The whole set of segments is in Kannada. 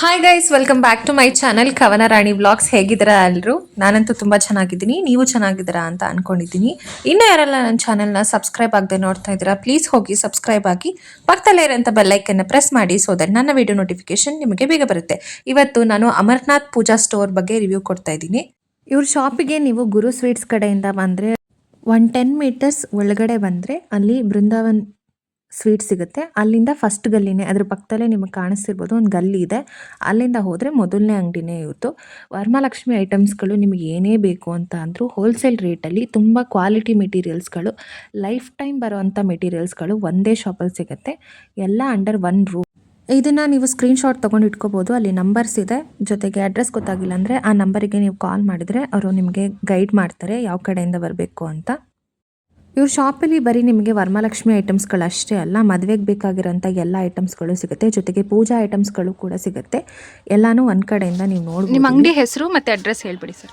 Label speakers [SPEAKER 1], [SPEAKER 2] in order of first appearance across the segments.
[SPEAKER 1] Hi guys welcome back to my channel Kavana Rani vlogs ಹೇಗಿದ್ದೀರಾ ಎಲ್ಲರೂ ನಾನಂತೂ ತುಂಬ ಚೆನ್ನಾಗಿದ್ದೀನಿ. ನೀವು ಚೆನ್ನಾಗಿದ್ದೀರಾ ಅಂತ ಅಂದ್ಕೊಂಡಿದ್ದೀನಿ ಇನ್ನೂ ಯಾರೆಲ್ಲ ನನ್ನ ಚಾನಲ್ನ ಸಬ್ಸ್ಕ್ರೈಬ್ ಆಗದೆ ನೋಡ್ತಾ ಇದ್ದೀರಾ ಪ್ಲೀಸ್ ಹೋಗಿ ಸಬ್ಸ್ಕ್ರೈಬ್ ಆಗಿ ಪಕ್ಕದಲ್ಲೇ ಇರೋಂಥ ಬೆಲ್ಲೈಕನ್ನು ಪ್ರೆಸ್ ಮಾಡಿ ಸೊ ದಟ್ ನನ್ನ ವಿಡಿಯೋ ನೋಟಿಫಿಕೇಶನ್ ನಿಮಗೆ ಬೇಗ ಬರುತ್ತೆ. ಇವತ್ತು ನಾನು ಅಮರ್ನಾಥ್ ಪೂಜಾ ಸ್ಟೋರ್ ಬಗ್ಗೆ ರಿವ್ಯೂ ಕೊಡ್ತಾ ಇದ್ದೀನಿ. ಇವ್ರ ಶಾಪಿಗೆ ನೀವು ಗುರು ಸ್ವೀಟ್ಸ್ ಕಡೆಯಿಂದ ಬಂದರೆ ಒನ್ ಟೆನ್ ಮೀಟರ್ಸ್ ಒಳಗಡೆ ಬಂದರೆ, ಅಲ್ಲಿ ಬೃಂದಾವನ್ ಸ್ವೀಟ್ ಸಿಗುತ್ತೆ. ಅಲ್ಲಿಂದ ಫಸ್ಟ್ ಗಲ್ಲಿನೇ, ಅದ್ರ ಪಕ್ಕದಲ್ಲೇ ನಿಮಗೆ ಕಾಣಿಸ್ತಿರ್ಬೋದು ಒಂದು ಗಲ್ಲಿ ಇದೆ. ಅಲ್ಲಿಂದ ಹೋದರೆ ಮೊದಲನೇ ಅಂಗಡಿನೇ ಇವ್ರದ್ದು ವರ್ಮಾಲಕ್ಷ್ಮಿ ಐಟಮ್ಸ್ಗಳು ನಿಮಗೆ ಏನೇ ಬೇಕು ಅಂತ ಅಂದರೂ ಹೋಲ್ಸೇಲ್ ರೇಟಲ್ಲಿ ತುಂಬ ಕ್ವಾಲಿಟಿ ಮೆಟೀರಿಯಲ್ಸ್ಗಳು ಲೈಫ್ ಟೈಮ್ ಬರೋವಂಥ ಮೆಟೀರಿಯಲ್ಸ್ಗಳು ಒಂದೇ ಶಾಪಲ್ಲಿ ಸಿಗುತ್ತೆ. ಎಲ್ಲ ಅಂಡರ್ ಒನ್ ರೂಮ್ ಇದನ್ನು ನೀವು ಸ್ಕ್ರೀನ್ಶಾಟ್ ತೊಗೊಂಡು ಇಟ್ಕೋಬೋದು. ಅಲ್ಲಿ ನಂಬರ್ಸ್ ಇದೆ. ಜೊತೆಗೆ ಅಡ್ರೆಸ್ ಗೊತ್ತಾಗಿಲ್ಲ ಅಂದರೆ ಆ ನಂಬರಿಗೆ ನೀವು ಕಾಲ್ ಮಾಡಿದರೆ ಅವರು ನಿಮಗೆ ಗೈಡ್ ಮಾಡ್ತಾರೆ, ಯಾವ ಕಡೆಯಿಂದ ಬರಬೇಕು ಅಂತ. ಇವ್ರ ಶಾಪಲ್ಲಿ ಬರೀ ನಿಮಗೆ ವರ್ಮಲಕ್ಷ್ಮಿ ಐಟಮ್ಸ್ಗಳು ಅಷ್ಟೇ ಅಲ್ಲ ಮದುವೆಗೆ ಬೇಕಾಗಿರೋಂಥ ಎಲ್ಲ ಐಟಮ್ಸ್ಗಳು ಸಿಗುತ್ತೆ. ಜೊತೆಗೆ ಪೂಜಾ ಐಟಮ್ಸ್ಗಳು ಕೂಡ ಸಿಗುತ್ತೆ. ಎಲ್ಲಾನು ಒಂದು ಕಡೆಯಿಂದ ನೀವು
[SPEAKER 2] ನೋಡಿ
[SPEAKER 1] ನಿಮ್ಮ
[SPEAKER 2] ಅಂಗಡಿ ಹೆಸರು ಮತ್ತೆ ಅಡ್ರೆಸ್ ಹೇಳ್ಬಿಡಿ ಸರ್.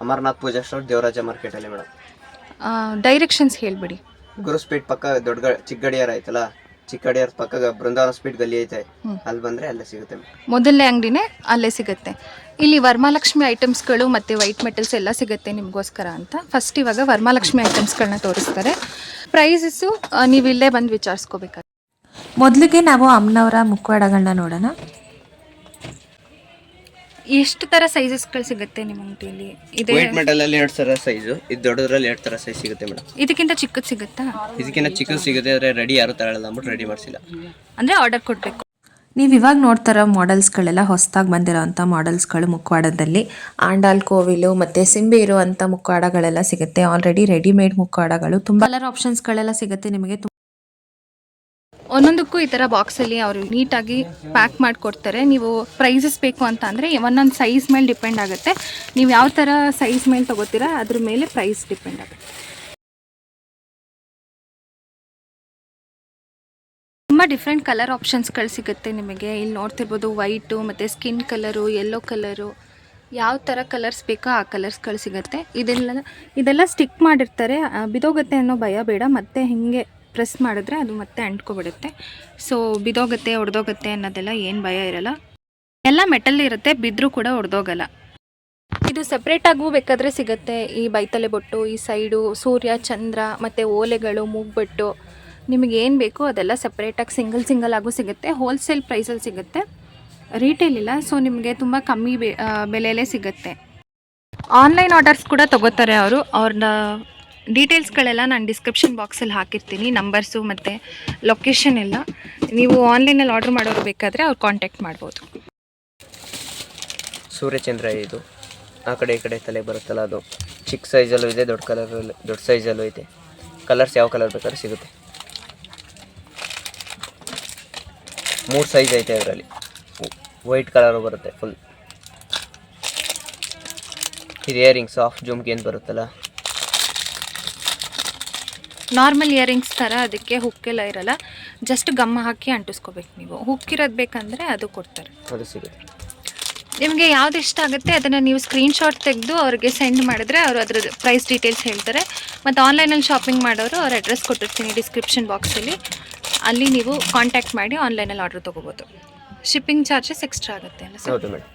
[SPEAKER 3] ಅಮರ್ನಾಥ್ ಪೂಜಾ ಸ್ಟೋರ್ ದೇವರಾಜ ಮಾರ್ಕೆಟಲ್ಲಿ ಮೇಡಮ್.
[SPEAKER 2] ಡೈರೆಕ್ಷನ್ಸ್ ಹೇಳ್ಬಿಡಿ.
[SPEAKER 3] ಗುರುಸ್ಪೇಟ್ ಪಕ್ಕ ದೊಡ್ಡ ಗ- ಚಿಕ್ಕ ಗಡಿಯಾರ ಐತಲ್ಲ? ಚಿಕ್ಕ ಗಡಿಯಾರ ಪಕ್ಕ ಬೃಂದಾವನ ಸ್ಪೀಡ್ ಗಲ್ಲಿ ಐತೆ. ಅಲ್ಲಿ ಬಂದ್ರೆ ಅಲ್ಲೇ ಸಿಗುತ್ತೆ
[SPEAKER 2] ಮೊದಲನೇ ಅಂಗಡಿನೇ ಅಲ್ಲೇ ಸಿಗುತ್ತೆ. ಇಲ್ಲಿ ವರ್ಮಾಲಕ್ಷ್ಮಿ ಐಟಮ್ಸ್ಗಳು ಮತ್ತು ವೈಟ್ ಮೆಟಲ್ಸ್ ಎಲ್ಲ ಸಿಗುತ್ತೆ ನಿಮಗೋಸ್ಕರ ಅಂತ. ಫಸ್ಟ್ ಇವಾಗ ವರ್ಮಾಲಕ್ಷ್ಮಿ ಐಟಮ್ಸ್ಗಳನ್ನ ತೋರಿಸ್ತಾರೆ. ಪ್ರೈಸಸ್ಸು ನೀವು ಇಲ್ಲೇ ಬಂದು ವಿಚಾರಿಸ್ಕೋಬೇಕಾಗುತ್ತೆ.
[SPEAKER 1] ಮೊದಲಿಗೆ ನಾವು ಅಮ್ಮನವರ ಮುಖವಾಡಗಳನ್ನ ನೋಡೋಣ.
[SPEAKER 2] ಎಷ್ಟು ಸೈಝಸ್ಗಳು ಸಿಗುತ್ತೆ ನಿಮ್ಮ ಅಂಗಡಿಯಲ್ಲಿ ಇದೆ
[SPEAKER 3] ವೈಟ್ ಮೆಟಲ್ ಅಲ್ಲಿ ಎರಡು ತರ ಸೈಜ್ ಇದು ದೊಡ್ಡದ್ರಲ್ಲಿ ಎರಡು ತರ ಸೈಜ್ ಸಿಗುತ್ತೆ ಮೇಡಮ್.
[SPEAKER 2] ಇದಕ್ಕಿಂತ ಚಿಕ್ಕದು ಸಿಗುತ್ತಾ?
[SPEAKER 3] ಇದಕ್ಕಿಂತ ಚಿಕ್ಕದು ಸಿಗುತ್ತೆ ಆದ್ರೆ ರೆಡಿ ಯಾರು ತಗೊಳ್ಳಲ್ಲ ಅಂದ್ಬಿಟ್ಟು ರೆಡಿ ಮಾಡಿಸಿಲ್ಲ.
[SPEAKER 2] ಅಂದ್ರೆ ಆರ್ಡರ್ ಕೊಡಬೇಕು.
[SPEAKER 1] ನೀವು ಇವಾಗ ನೋಡ್ತಾರೋ ಮಾಡೆಲ್ಸ್ಗಳೆಲ್ಲ ಹೊಸದಾಗಿ ಬಂದಿರೋವಂಥ ಮಾಡೆಲ್ಸ್ಗಳು ಮುಕ್ಕವಾಡದಲ್ಲಿ ಆಂಡಾಲ್ ಕೋವಿಲು ಮತ್ತು ಸಿಂಬೆ ಇರುವಂಥ ಮುಖವಾಡಗಳೆಲ್ಲ ಸಿಗುತ್ತೆ. ಆಲ್ರೆಡಿ ರೆಡಿಮೇಡ್ ಮುಖವಾಡಗಳು ತುಂಬ ಕಲರ್ ಆಪ್ಷನ್ಸ್ಗಳೆಲ್ಲ ಸಿಗುತ್ತೆ ನಿಮಗೆ. ತುಂಬ
[SPEAKER 2] ಒಂದೊಂದಕ್ಕೂ ಈ ಥರ ಬಾಕ್ಸಲ್ಲಿ ಅವರು ನೀಟಾಗಿ ಪ್ಯಾಕ್ ಮಾಡಿಕೊಡ್ತಾರೆ. ನೀವು ಪ್ರೈಸಸ್ ಬೇಕು ಅಂತ ಅಂದರೆ ಒಂದೊಂದು ಸೈಜ್ ಮೇಲೆ ಡಿಪೆಂಡ್ ಆಗುತ್ತೆ. ನೀವು ಯಾವ ಥರ ಸೈಜ್ ಮೇಲೆ ತಗೋತೀರಾ, ಅದ್ರ ಮೇಲೆ ಪ್ರೈಸ್ ಡಿಪೆಂಡ್ ಆಗುತ್ತೆ. ತುಂಬ ಡಿಫ್ರೆಂಟ್ ಕಲರ್ ಆಪ್ಷನ್ಸ್ಗಳು ಸಿಗುತ್ತೆ ನಿಮಗೆ. ಇಲ್ಲಿ ನೋಡ್ತಿರ್ಬೋದು ವೈಟು ಮತ್ತು ಸ್ಕಿನ್ ಕಲರು ಯೆಲ್ಲೋ ಕಲರು ಯಾವ ಥರ ಕಲರ್ಸ್ ಬೇಕೋ ಆ ಕಲರ್ಸ್ಗಳು ಸಿಗುತ್ತೆ. ಇದೆಲ್ಲ ಇದೆಲ್ಲ ಸ್ಟಿಕ್ ಮಾಡಿರ್ತಾರೆ. ಬಿದೋಗುತ್ತೆ ಅನ್ನೋ ಭಯ ಬೇಡ. ಮತ್ತೆ ಹಿಂಗೆ ಪ್ರೆಸ್ ಮಾಡಿದ್ರೆ ಅದು ಮತ್ತೆ ಅಂಟ್ಕೊಬಿಡುತ್ತೆ. ಸೊ ಬಿದೋಗುತ್ತೆ ಒಡೆದೋಗುತ್ತೆ ಅನ್ನೋದೆಲ್ಲ ಏನು ಭಯ ಇರಲ್ಲ. ಎಲ್ಲ ಮೆಟಲ್ ಇರುತ್ತೆ ಬಿದ್ದರೂ ಕೂಡ ಒಡೆದೋಗಲ್ಲ. ಇದು ಸಪ್ರೇಟಾಗೂ ಬೇಕಾದರೆ ಸಿಗುತ್ತೆ. ಈ ಬೈತಲೆ ಬೊಟ್ಟು, ಈ ಸೈಡು ಸೂರ್ಯ, ಚಂದ್ರ, ಮತ್ತು ಓಲೆಗಳು, ಮೂಗ್ಬಟ್ಟು, ನಿಮಗೆ ಏನು ಬೇಕು ಅದೆಲ್ಲ ಸಪ್ರೇಟಾಗಿ ಸಿಂಗಲ್ ಸಿಂಗಲ್ ಆಗೂ ಸಿಗುತ್ತೆ. ಹೋಲ್ಸೇಲ್ ಪ್ರೈಸಲ್ಲಿ ಸಿಗುತ್ತೆ. ರೀಟೇಲ್ ಇಲ್ಲ ಸೊ ನಿಮಗೆ ತುಂಬ ಕಮ್ಮಿ ಬೆಲೆಯಲ್ಲೇ ಸಿಗುತ್ತೆ. ಆನ್ಲೈನ್ ಆರ್ಡರ್ಸ್ ಕೂಡ ತಗೋತಾರೆ ಅವರು. ಅವ್ರನ್ನ ಡೀಟೇಲ್ಸ್ಗಳೆಲ್ಲ ನಾನು ಡಿಸ್ಕ್ರಿಪ್ಷನ್ ಬಾಕ್ಸಲ್ಲಿ ಹಾಕಿರ್ತೀನಿ ನಂಬರ್ಸು ಮತ್ತು ಲೊಕೇಶನ್ ಎಲ್ಲ. ನೀವು ಆನ್ಲೈನಲ್ಲಿ ಆರ್ಡ್ರ್ ಮಾಡೋರು ಬೇಕಾದರೆ ಅವ್ರು ಕಾಂಟ್ಯಾಕ್ಟ್ ಮಾಡ್ಬೋದು.
[SPEAKER 3] ಸೂರ್ಯಚಂದ್ರ ಇದು ಆ ಕಡೆ ಈ ಕಡೆ ತಲೆ ಬರುತ್ತಲ್ಲ ಅದು. ಚಿಕ್ಕ ಸೈಜಲ್ಲೂ ಇದೆ, ದೊಡ್ಡ ಕಲರಲ್ಲಿ ದೊಡ್ಡ ಸೈಜಲ್ಲೂ ಇದೆ. ಕಲರ್ಸ್ ಯಾವ ಕಲರ್ ಬೇಕಾದ್ರೂ ಸಿಗುತ್ತೆ. ಮೂರು ಸೈಜ್ ಐತೆ ಅದರಲ್ಲಿ. ವೈಟ್ ಕಲರು ಬರುತ್ತೆ ಫುಲ್ ಇದು ಇಯರಿಂಗ್ಸ್ ಆಫ್ ಜುಮ್ಕಿ ಅಂತ ಬರುತ್ತಲ್ಲ.
[SPEAKER 2] ನಾರ್ಮಲ್ ಇಯರಿಂಗ್ಸ್ ಥರ ಅದಕ್ಕೆ ಹುಕ್ಕೆಲ್ಲ ಇರಲ್ಲ. ಜಸ್ಟ್ ಗಮ್ಮ ಹಾಕಿ ಅಂಟಿಸ್ಕೋಬೇಕು ನೀವು. ಹುಕ್ಕಿರೋದು ಬೇಕಂದರೆ ಅದು ಕೊಡ್ತಾರೆ.
[SPEAKER 3] ಅದು ಸಿಗುತ್ತೆ.
[SPEAKER 2] ನಿಮಗೆ ಯಾವ್ದು ಇಷ್ಟ ಆಗುತ್ತೆ ಅದನ್ನು ನೀವು ಸ್ಕ್ರೀನ್ಶಾಟ್ ತೆಗೆದು ಅವ್ರಿಗೆ ಸೆಂಡ್ ಮಾಡಿದ್ರೆ ಅವರು ಅದ್ರ ಪ್ರೈಸ್ ಡೀಟೇಲ್ಸ್ ಹೇಳ್ತಾರೆ. ಮತ್ತು ಆನ್ಲೈನಲ್ಲಿ ಶಾಪಿಂಗ್ ಮಾಡೋರು ಅವ್ರ ಅಡ್ರೆಸ್ ಕೊಟ್ಟಿರ್ತೀನಿ ಡಿಸ್ಕ್ರಿಪ್ಷನ್ ಬಾಕ್ಸಲ್ಲಿ ಅಲ್ಲಿ ನೀವು ಕಾಂಟ್ಯಾಕ್ಟ್ ಮಾಡಿ ಆನ್ಲೈನಲ್ಲಿ ಆರ್ಡರ್ ತೊಗೋಬೋದು. ಶಿಪ್ಪಿಂಗ್ ಚಾರ್ಜಸ್ ಎಕ್ಸ್ಟ್ರಾ ಆಗುತ್ತೆ ಅಲ್ಲ ಸರ್
[SPEAKER 3] ಹೌದು ಮೇಡಮ್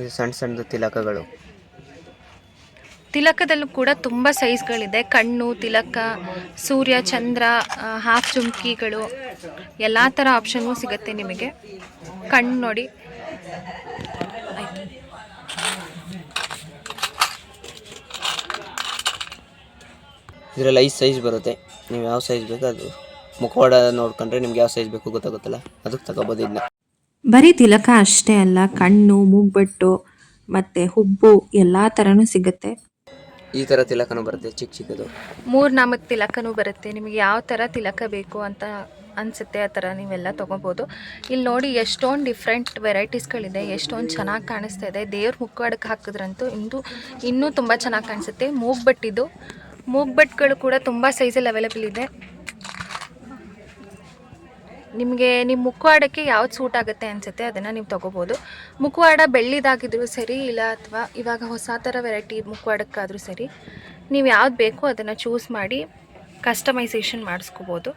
[SPEAKER 3] ಇದು ಸಣ್ಣ ಸಣ್ಣದು ತಿಲಕಗಳು.
[SPEAKER 2] ತಿಲಕದಲ್ಲೂ ಕೂಡ ತುಂಬ ಸೈಜ್ಗಳಿದೆ. ಕಣ್ಣು ತಿಲಕ ಸೂರ್ಯ ಚಂದ್ರ ಹಾಫ್ ಜುಮ್ಕಿಗಳು ಎಲ್ಲ ಥರ ಆಪ್ಷನ್ಗು ಸಿಗುತ್ತೆ ನಿಮಗೆ. ಕಣ್ಣು ನೋಡಿ.
[SPEAKER 3] ಇದರಲ್ಲಿ ಐದು ಸೈಜ್ ಬರುತ್ತೆ. ನೀವು ಯಾವ ಸೈಜ್ ಬೇಕು ಅದು ಮುಖವಾಡ ನೋಡ್ಕೊಂಡ್ರೆ ನಿಮ್ಗೆ ಯಾವ ಸೈಜ್ ಬೇಕು ಗೊತ್ತಾಗುತ್ತಲ್ಲ? ಅದಕ್ಕೆ ತಗೋಬೋದು ಇದನ್ನ
[SPEAKER 1] ಬರೀ ತಿಲಕ ಅಷ್ಟೇ ಅಲ್ಲ ಕಣ್ಣು ಮೂಗ್ಬಟ್ಟು ಮತ್ತು ಹುಬ್ಬು ಎಲ್ಲ ಥರನೂ ಸಿಗುತ್ತೆ.
[SPEAKER 3] ಈ ತರ ತಿಲಕನು ಬರುತ್ತೆ ಚಿಕ್ಕ ಚಿಕ್ಕದು.
[SPEAKER 2] ಮೂರು ನಾಮಕ್ ತಿಲಕನೂ ಬರುತ್ತೆ. ನಿಮಗೆ ಯಾವ ತರ ತಿಲಕ ಬೇಕು ಅಂತ ಅನ್ಸುತ್ತೆ ಆ ಥರ ನೀವೆಲ್ಲ ತಗೋಬಹುದು ಇಲ್ಲಿ ನೋಡಿ ಎಷ್ಟೊಂದು ಡಿಫ್ರೆಂಟ್ ವೆರೈಟೀಸ್ಗಳಿದೆ ಎಷ್ಟೊಂದು ಚೆನ್ನಾಗಿ ಕಾಣಿಸ್ತಾ ಇದೆ. ದೇವ್ರ ಮುಖವಾಡಕ್ಕೆ ಹಾಕಿದ್ರಂತೂ ಇಂದು ಇನ್ನೂ ತುಂಬ ಚೆನ್ನಾಗಿ ಕಾಣಿಸುತ್ತೆ. ಮೂಗ್ಬಟ್ಟಿದ್ದು ಮೂಗ್ಬಟ್ಗಳು ಕೂಡ ತುಂಬ ಸೈಜಲ್ಲಿ ಅವೈಲೇಬಲ್ ಇದೆ. ನಿಮಗೆ ನಿಮ್ಮ ಮುಖವಾಡಕ್ಕೆ ಯಾವ್ದು ಸೂಟ್ ಆಗುತ್ತೆ ಅನಿಸುತ್ತೆ ಅದನ್ನು ನೀವು ತೊಗೋಬೋದು. ಮುಖವಾಡ ಬೆಳ್ಳಿದಾಗಿದ್ರೂ ಸರಿ ಇಲ್ಲ ಅಥವಾ ಇವಾಗ ಹೊಸ ಥರ ವೆರೈಟಿ ಮುಖವಾಡಕ್ಕಾದರೂ ಸರಿ ನೀವು ಯಾವ್ದು ಬೇಕೋ ಅದನ್ನು ಚೂಸ್ ಮಾಡಿ ಕಸ್ಟಮೈಸೇಷನ್ ಮಾಡಿಸ್ಕೋಬೋದು.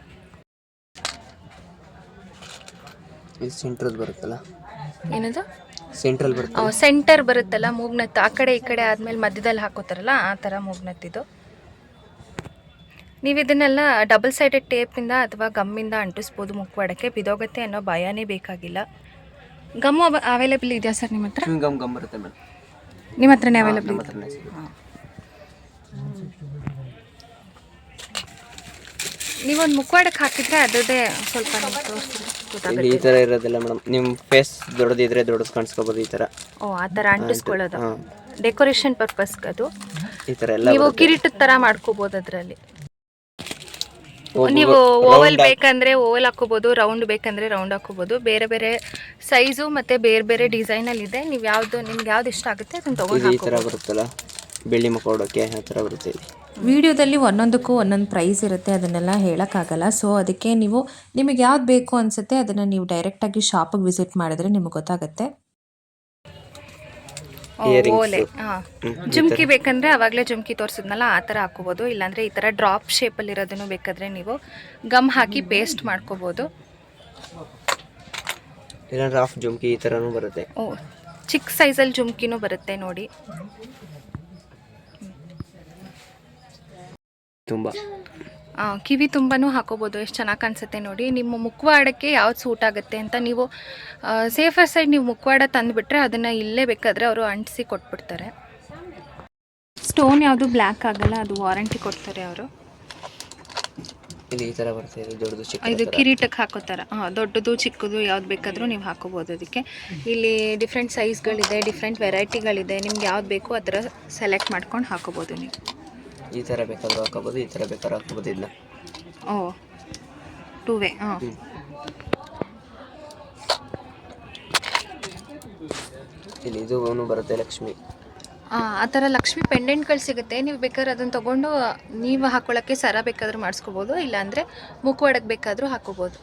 [SPEAKER 3] ಸೆಂಟ್ರಲ್ ಬರುತ್ತಲ್ಲ?
[SPEAKER 2] ಏನದು?
[SPEAKER 3] ಸೆಂಟ್ರಲ್ ಬರುತ್ತೆ.
[SPEAKER 2] ಸೆಂಟರ್ ಬರುತ್ತಲ್ಲ ಮೂಗ್ನತ್ತು ಆ ಕಡೆ ಈ ಕಡೆ ಆದಮೇಲೆ ಮಧ್ಯದಲ್ಲಿ ಹಾಕೋತಾರಲ್ಲ ಆ ಥರ ಮೂಗ್ನತ್ತಿದು ನೀವು ಇದನ್ನೆಲ್ಲ ಡಬಲ್ ಸೈಡೆಡ್ ಟೇಪಿಂದ ಅಥವಾ ಗಮ್ಮಿಂದ ಅಂಟಿಸ್ಬೋದು ಮುಖವಾಡಕ್ಕೆ ಬಿದೋಗತ್ತೆ ಅನ್ನೋ ಭಯನೇ ಬೇಕಾಗಿಲ್ಲ. ಗಮ್ಮು ಅವೈಲೇಬಲ್ ಇದೆಯಾ ಸರ್ ನಿಮ್ಮ ಹತ್ರ?
[SPEAKER 3] ಚೂಯಿಂಗ್ ಗಮ್ ಗಮ್ ಬರುತ್ತೆ ಮೇಡಮ್.
[SPEAKER 2] ನಿಮ್ಮ ಹತ್ರನೇ ಅವೈಲೇಬಲ್ ನೀವೊಂದು ಮುಖವಾಡಕ್ಕೆ ಹಾಕಿದ್ರೆ ಅದರದೇ ಸ್ವಲ್ಪ
[SPEAKER 3] ಇಲ್ಲಿ ಈ ಥರ ಇರೋದಿಲ್ಲ ಮೇಡಮ್. ನಿಮ್ಮ ಫೇಸ್ ದೊಡ್ಡದಿದ್ರೆ ದೊಡ್ಡದು ಕಾಣಿಸ್ಕೋಬೋದು ಈ ಥರ
[SPEAKER 2] ಓ ಆ ಥರ ಅಂಟಿಸ್ಕೊಳ್ಳೋದು. ಡೆಕೋರೇಷನ್ ಪರ್ಪಸ್ಗೆ ಅದು?
[SPEAKER 3] ಈ ಥರ ಎಲ್ಲ
[SPEAKER 2] ನೀವು ಕಿರೀಟದ ಥರ ಮಾಡ್ಕೋಬೋದು ಅದರಲ್ಲಿ. ನೀವು ಓವಲ್ ಬೇಕಂದ್ರೆ ಓವಲ್ ಹಾಕೋಬಹುದು ರೌಂಡ್ ಬೇಕಂದ್ರೆ ರೌಂಡ್ ಹಾಕೋಬಹುದು ಬೇರೆ ಬೇರೆ ಸೈಜು ಮತ್ತೆ ಬೇರೆ ಬೇರೆ ಡಿಸೈನ್ ಅಲ್ಲಿ ಇದೆ. ನೀವು ಯಾವ್ದು ನಿಮ್ಗೆ ಯಾವ್ದು ಇಷ್ಟ ಆಗುತ್ತೆ ಅದನ್ನ ತಗೊಂಡು
[SPEAKER 3] ಈ
[SPEAKER 2] ತರ
[SPEAKER 3] ಬರುತ್ತಲ್ಲ? ಬೆಳ್ಳಿ ಆ ಥರ ಬರುತ್ತೆ
[SPEAKER 1] ವಿಡಿಯೋದಲ್ಲಿ ಒಂದೊಂದಕ್ಕೂ ಒಂದೊಂದು ಪ್ರೈಸ್ ಇರುತ್ತೆ ಅದನ್ನೆಲ್ಲ ಹೇಳೋಕ್ಕಾಗಲ್ಲ. ಸೊ ಅದಕ್ಕೆ ನೀವು ನಿಮಗೆ ಯಾವ್ದು ಬೇಕು ಅನಿಸುತ್ತೆ ಅದನ್ನು ನೀವು ಡೈರೆಕ್ಟಾಗಿ ಶಾಪಿಗೆ ವಿಸಿಟ್ ಮಾಡಿದ್ರೆ ನಿಮಗೆ ಗೊತ್ತಾಗುತ್ತೆ.
[SPEAKER 2] ಓಲೆ. ಹಾಂ. ಜುಮ್ಕಿ ಬೇಕಂದ್ರೆ ಅವಾಗಲೇ ಜುಮ್ಕಿ ತೋರಿಸಿದ್ನಲ್ಲ ಆ ಥರ ಹಾಕೋಬಹುದು ಇಲ್ಲಾಂದ್ರೆ ಈ ಥರ ಡ್ರಾಪ್ ಶೇಪಲ್ಲಿ ಇರೋದನ್ನು ಬೇಕಾದ್ರೆ ನೀವು ಗಮ್ ಹಾಕಿ ಪೇಸ್ಟ್ ಮಾಡ್ಕೋಬಹುದು
[SPEAKER 3] ಇಲ್ಲಾಂದ್ರೆ ಹಾಫ್ ಜುಮ್ಕಿ ಈ ಥರನೂ ಬರುತ್ತೆ.
[SPEAKER 2] ಓ ಚಿಕ್ಕ ಸೈಜಲ್ಲಿ ಜುಮ್ಕಿನೂ ಬರುತ್ತೆ ನೋಡಿ.
[SPEAKER 3] ತುಂಬ.
[SPEAKER 2] ಕಿವಿ ತುಂಬಾ ಹಾಕೋಬೋದು. ಎಷ್ಟು ಚೆನ್ನಾಗಿ ಕಾಣಿಸುತ್ತೆ ನೋಡಿ. ನಿಮ್ಮ ಮುಖವಾಡಕ್ಕೆ ಯಾವ್ದು ಸೂಟ್ ಆಗುತ್ತೆ ಅಂತ ನೀವು ಸೇಫರ್ ಸೈಡ್ ನೀವು ಮುಖವಾಡ ತಂದುಬಿಟ್ರೆ ಅದನ್ನು ಇಲ್ಲೇ ಬೇಕಾದರೆ ಅವರು ಅಂಟಿಸಿ ಕೊಟ್ಬಿಡ್ತಾರೆ. ಸ್ಟೋನ್ ಯಾವುದು ಬ್ಲ್ಯಾಕ್ ಆಗಲ್ಲ ಅದು ವಾರಂಟಿ ಕೊಡ್ತಾರೆ ಅವರು.
[SPEAKER 3] ಥರ ಇದು ಕಿರೀಟಕ್ಕೆ ಹಾಕೋ
[SPEAKER 2] ಇದು ಕಿರೀಟಕ್ಕೆ ಹಾಕೋತಾರ. ಹಾಂ ದೊಡ್ಡದು ಚಿಕ್ಕದು ಯಾವ್ದು ಬೇಕಾದರೂ ನೀವು ಹಾಕೋಬೋದು ಅದಕ್ಕೆ. ಇಲ್ಲಿ ಡಿಫ್ರೆಂಟ್ ಸೈಜ್ಗಳಿದೆ ಡಿಫ್ರೆಂಟ್ ವೆರೈಟಿಗಳಿದೆ ನಿಮ್ಗೆ ಯಾವ್ದು ಬೇಕು ಆ ಥರ ಸೆಲೆಕ್ಟ್ ಮಾಡ್ಕೊಂಡು ಹಾಕೋಬೋದು ನೀವು.
[SPEAKER 3] ಈ ಥರ ಬೇಕಾದರೂ ಹಾಕೋಬೋದು ಈ ಥರ ಬೇಕಾದ್ರೂ ಹಾಕೋಬೋದು ಇಲ್ಲ.
[SPEAKER 2] ಓ ಟೂ ವೇ ಹಾಂ
[SPEAKER 3] ಇಲ್ಲಿ ಇದು ಬರುತ್ತೆ ಲಕ್ಷ್ಮಿ.
[SPEAKER 2] ಆ ಆ ಥರ ಲಕ್ಷ್ಮಿ ಪೆಂಡೆಂಟ್ಗಳು ಸಿಗುತ್ತೆ. ನೀವು ಬೇಕಾದ್ರೆ ಅದನ್ನು ತೊಗೊಂಡು ನೀವು ಹಾಕೊಳ್ಳೋಕ್ಕೆ ಸರ ಬೇಕಾದರೂ ಮಾಡಿಸ್ಕೋಬೋದು ಇಲ್ಲಾಂದರೆ ಮುಖವಾಡಕ್ಕೆ ಬೇಕಾದರೂ ಹಾಕೋಬೋದು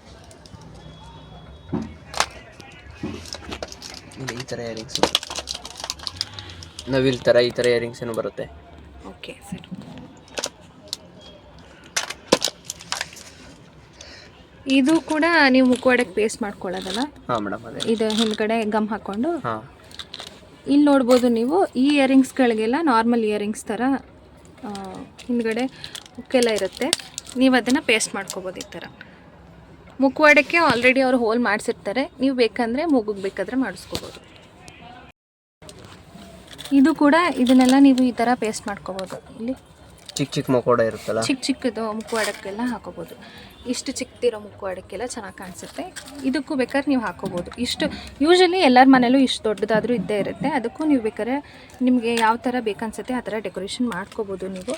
[SPEAKER 3] ಇಲ್ಲಿ ಈ ಥರ ಇಯರಿಂಗ್ಸ್ ನವಿಲ್ ಥರ ಈ ಥರ ಇಯರಿಂಗ್ಸ್ ಏನು ಬರುತ್ತೆ.
[SPEAKER 2] ಓಕೆ ಸರಿ. ಇದು ಕೂಡ ನೀವು ಮುಖವಾಡಕ್ಕೆ ಪೇಸ್ಟ್ ಮಾಡ್ಕೊಳ್ಳೋದಲ್ಲ?
[SPEAKER 3] ಹಾಂ ಮೇಡಮ್ ಅದೇ.
[SPEAKER 2] ಇದು ಹಿಂದ್ಗಡೆ ಗಮ್ ಹಾಕ್ಕೊಂಡು?
[SPEAKER 3] ಹಾಂ.
[SPEAKER 2] ಇಲ್ಲಿ ನೋಡ್ಬೋದು ನೀವು ಈ ಇಯರಿಂಗ್ಸ್ಗಳಿಗೆಲ್ಲ ನಾರ್ಮಲ್ ಇಯರಿಂಗ್ಸ್ ಥರ ಆ, ಹಿಂದ್ಗಡೆ ಉಕ್ಕೆಲ್ಲ ಇರುತ್ತೆ. ನೀವು ಅದನ್ನು ಪೇಸ್ಟ್ ಮಾಡ್ಕೋಬೋದು ಈ ಥರ. ಮುಖವಾಡಕ್ಕೆ ಆಲ್ರೆಡಿ ಅವರು ಹೋಲ್ ಮಾಡಿಸಿರ್ತಾರೆ. ನೀವು ಬೇಕಂದರೆ ಮೂಗಿಗೆ ಬೇಕಾದರೆ ಮಾಡಿಸ್ಕೋಬೋದು. ಇದು ಕೂಡ ಇದನ್ನೆಲ್ಲ ನೀವು ಈ ಥರ ಪೇಸ್ಟ್ ಮಾಡ್ಕೋಬೋದು. ಇಲ್ಲಿ
[SPEAKER 3] ಚಿಕ್ಕ ಚಿಕ್ಕ ಮುಖವಾಡ ಇರುತ್ತಲ್ಲ?
[SPEAKER 2] ಚಿಕ್ಕ ಚಿಕ್ಕದು ಮುಖವಾಡಕ್ಕೆಲ್ಲ ಹಾಕೋಬೋದು. ಇಷ್ಟು ಚಿಕ್ಕದಿರೋ ಮುಖವಾಡಕ್ಕೆಲ್ಲ ಚೆನ್ನಾಗಿ ಕಾಣಿಸುತ್ತೆ. ಇದಕ್ಕೂ ಬೇಕಾದ್ರೆ ನೀವು ಹಾಕೋಬೋದು. ಇಷ್ಟು ಯೂಶಲಿ ಎಲ್ಲರ ಮನೇಲೂ ಇಷ್ಟು ದೊಡ್ಡದಾದರೂ ಇದ್ದೇ ಇರುತ್ತೆ. ಅದಕ್ಕೂ ನೀವು ಬೇಕಾದ್ರೆ ನಿಮಗೆ ಯಾವ ಥರ ಬೇಕನ್ಸುತ್ತೆ ಆ ಥರ ಡೆಕೋರೇಷನ್ ಮಾಡ್ಕೋಬೋದು ನೀವು.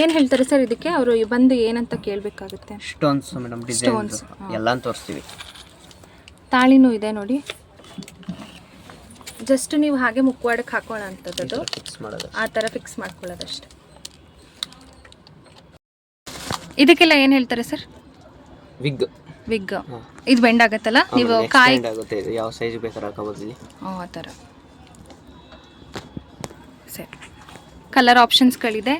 [SPEAKER 2] ಏನು ಹೇಳ್ತಾರೆ ಸರ್ ಇದಕ್ಕೆ? ಅವರು ಬಂದು ಏನಂತ ಕೇಳಬೇಕಾಗುತ್ತೆ?
[SPEAKER 3] ಸ್ಟೋನ್ಸ್ ಮೇಡಮ್ ಡಿಸೈನ್ಸ್ ಎಲ್ಲ. ತೋರಿಸ್ತೀವಿ.
[SPEAKER 2] ತಾಳಿನೂ ಇದೆ ನೋಡಿ. ಜಸ್ಟ್ ನೀವು ಹಾಗೆ ಮುಖವಾಡಕ್ಕೆ ಹಾಕೋಣ ಅಂಥದ್ದು ಆ ಥರ ಫಿಕ್ಸ್ ಮಾಡ್ಕೊಳ್ಳೋದಷ್ಟೆ. ಇದಕ್ಕೆಲ್ಲ ಏನು ಹೇಳ್ತಾರೆ ಸರ್?
[SPEAKER 3] ವಿಗ್
[SPEAKER 2] ವಿಗ್ ಇದು ಬೆಂಡ್ ಆಗತ್ತಲ್ಲ? ನೀವು ಕಾಯಿ
[SPEAKER 3] ಆಗುತ್ತೆ ಯಾವ ಸೈಜ್ ಬೇಕಾದ್ರೆ ಹಾಕೋಬೋದು ಇಲ್ಲಿ.
[SPEAKER 2] ಹ್ಞೂ ಆ ಥರ. ಸರಿ. ಕಲರ್ ಆಪ್ಷನ್ಸ್ಗಳಿದೆ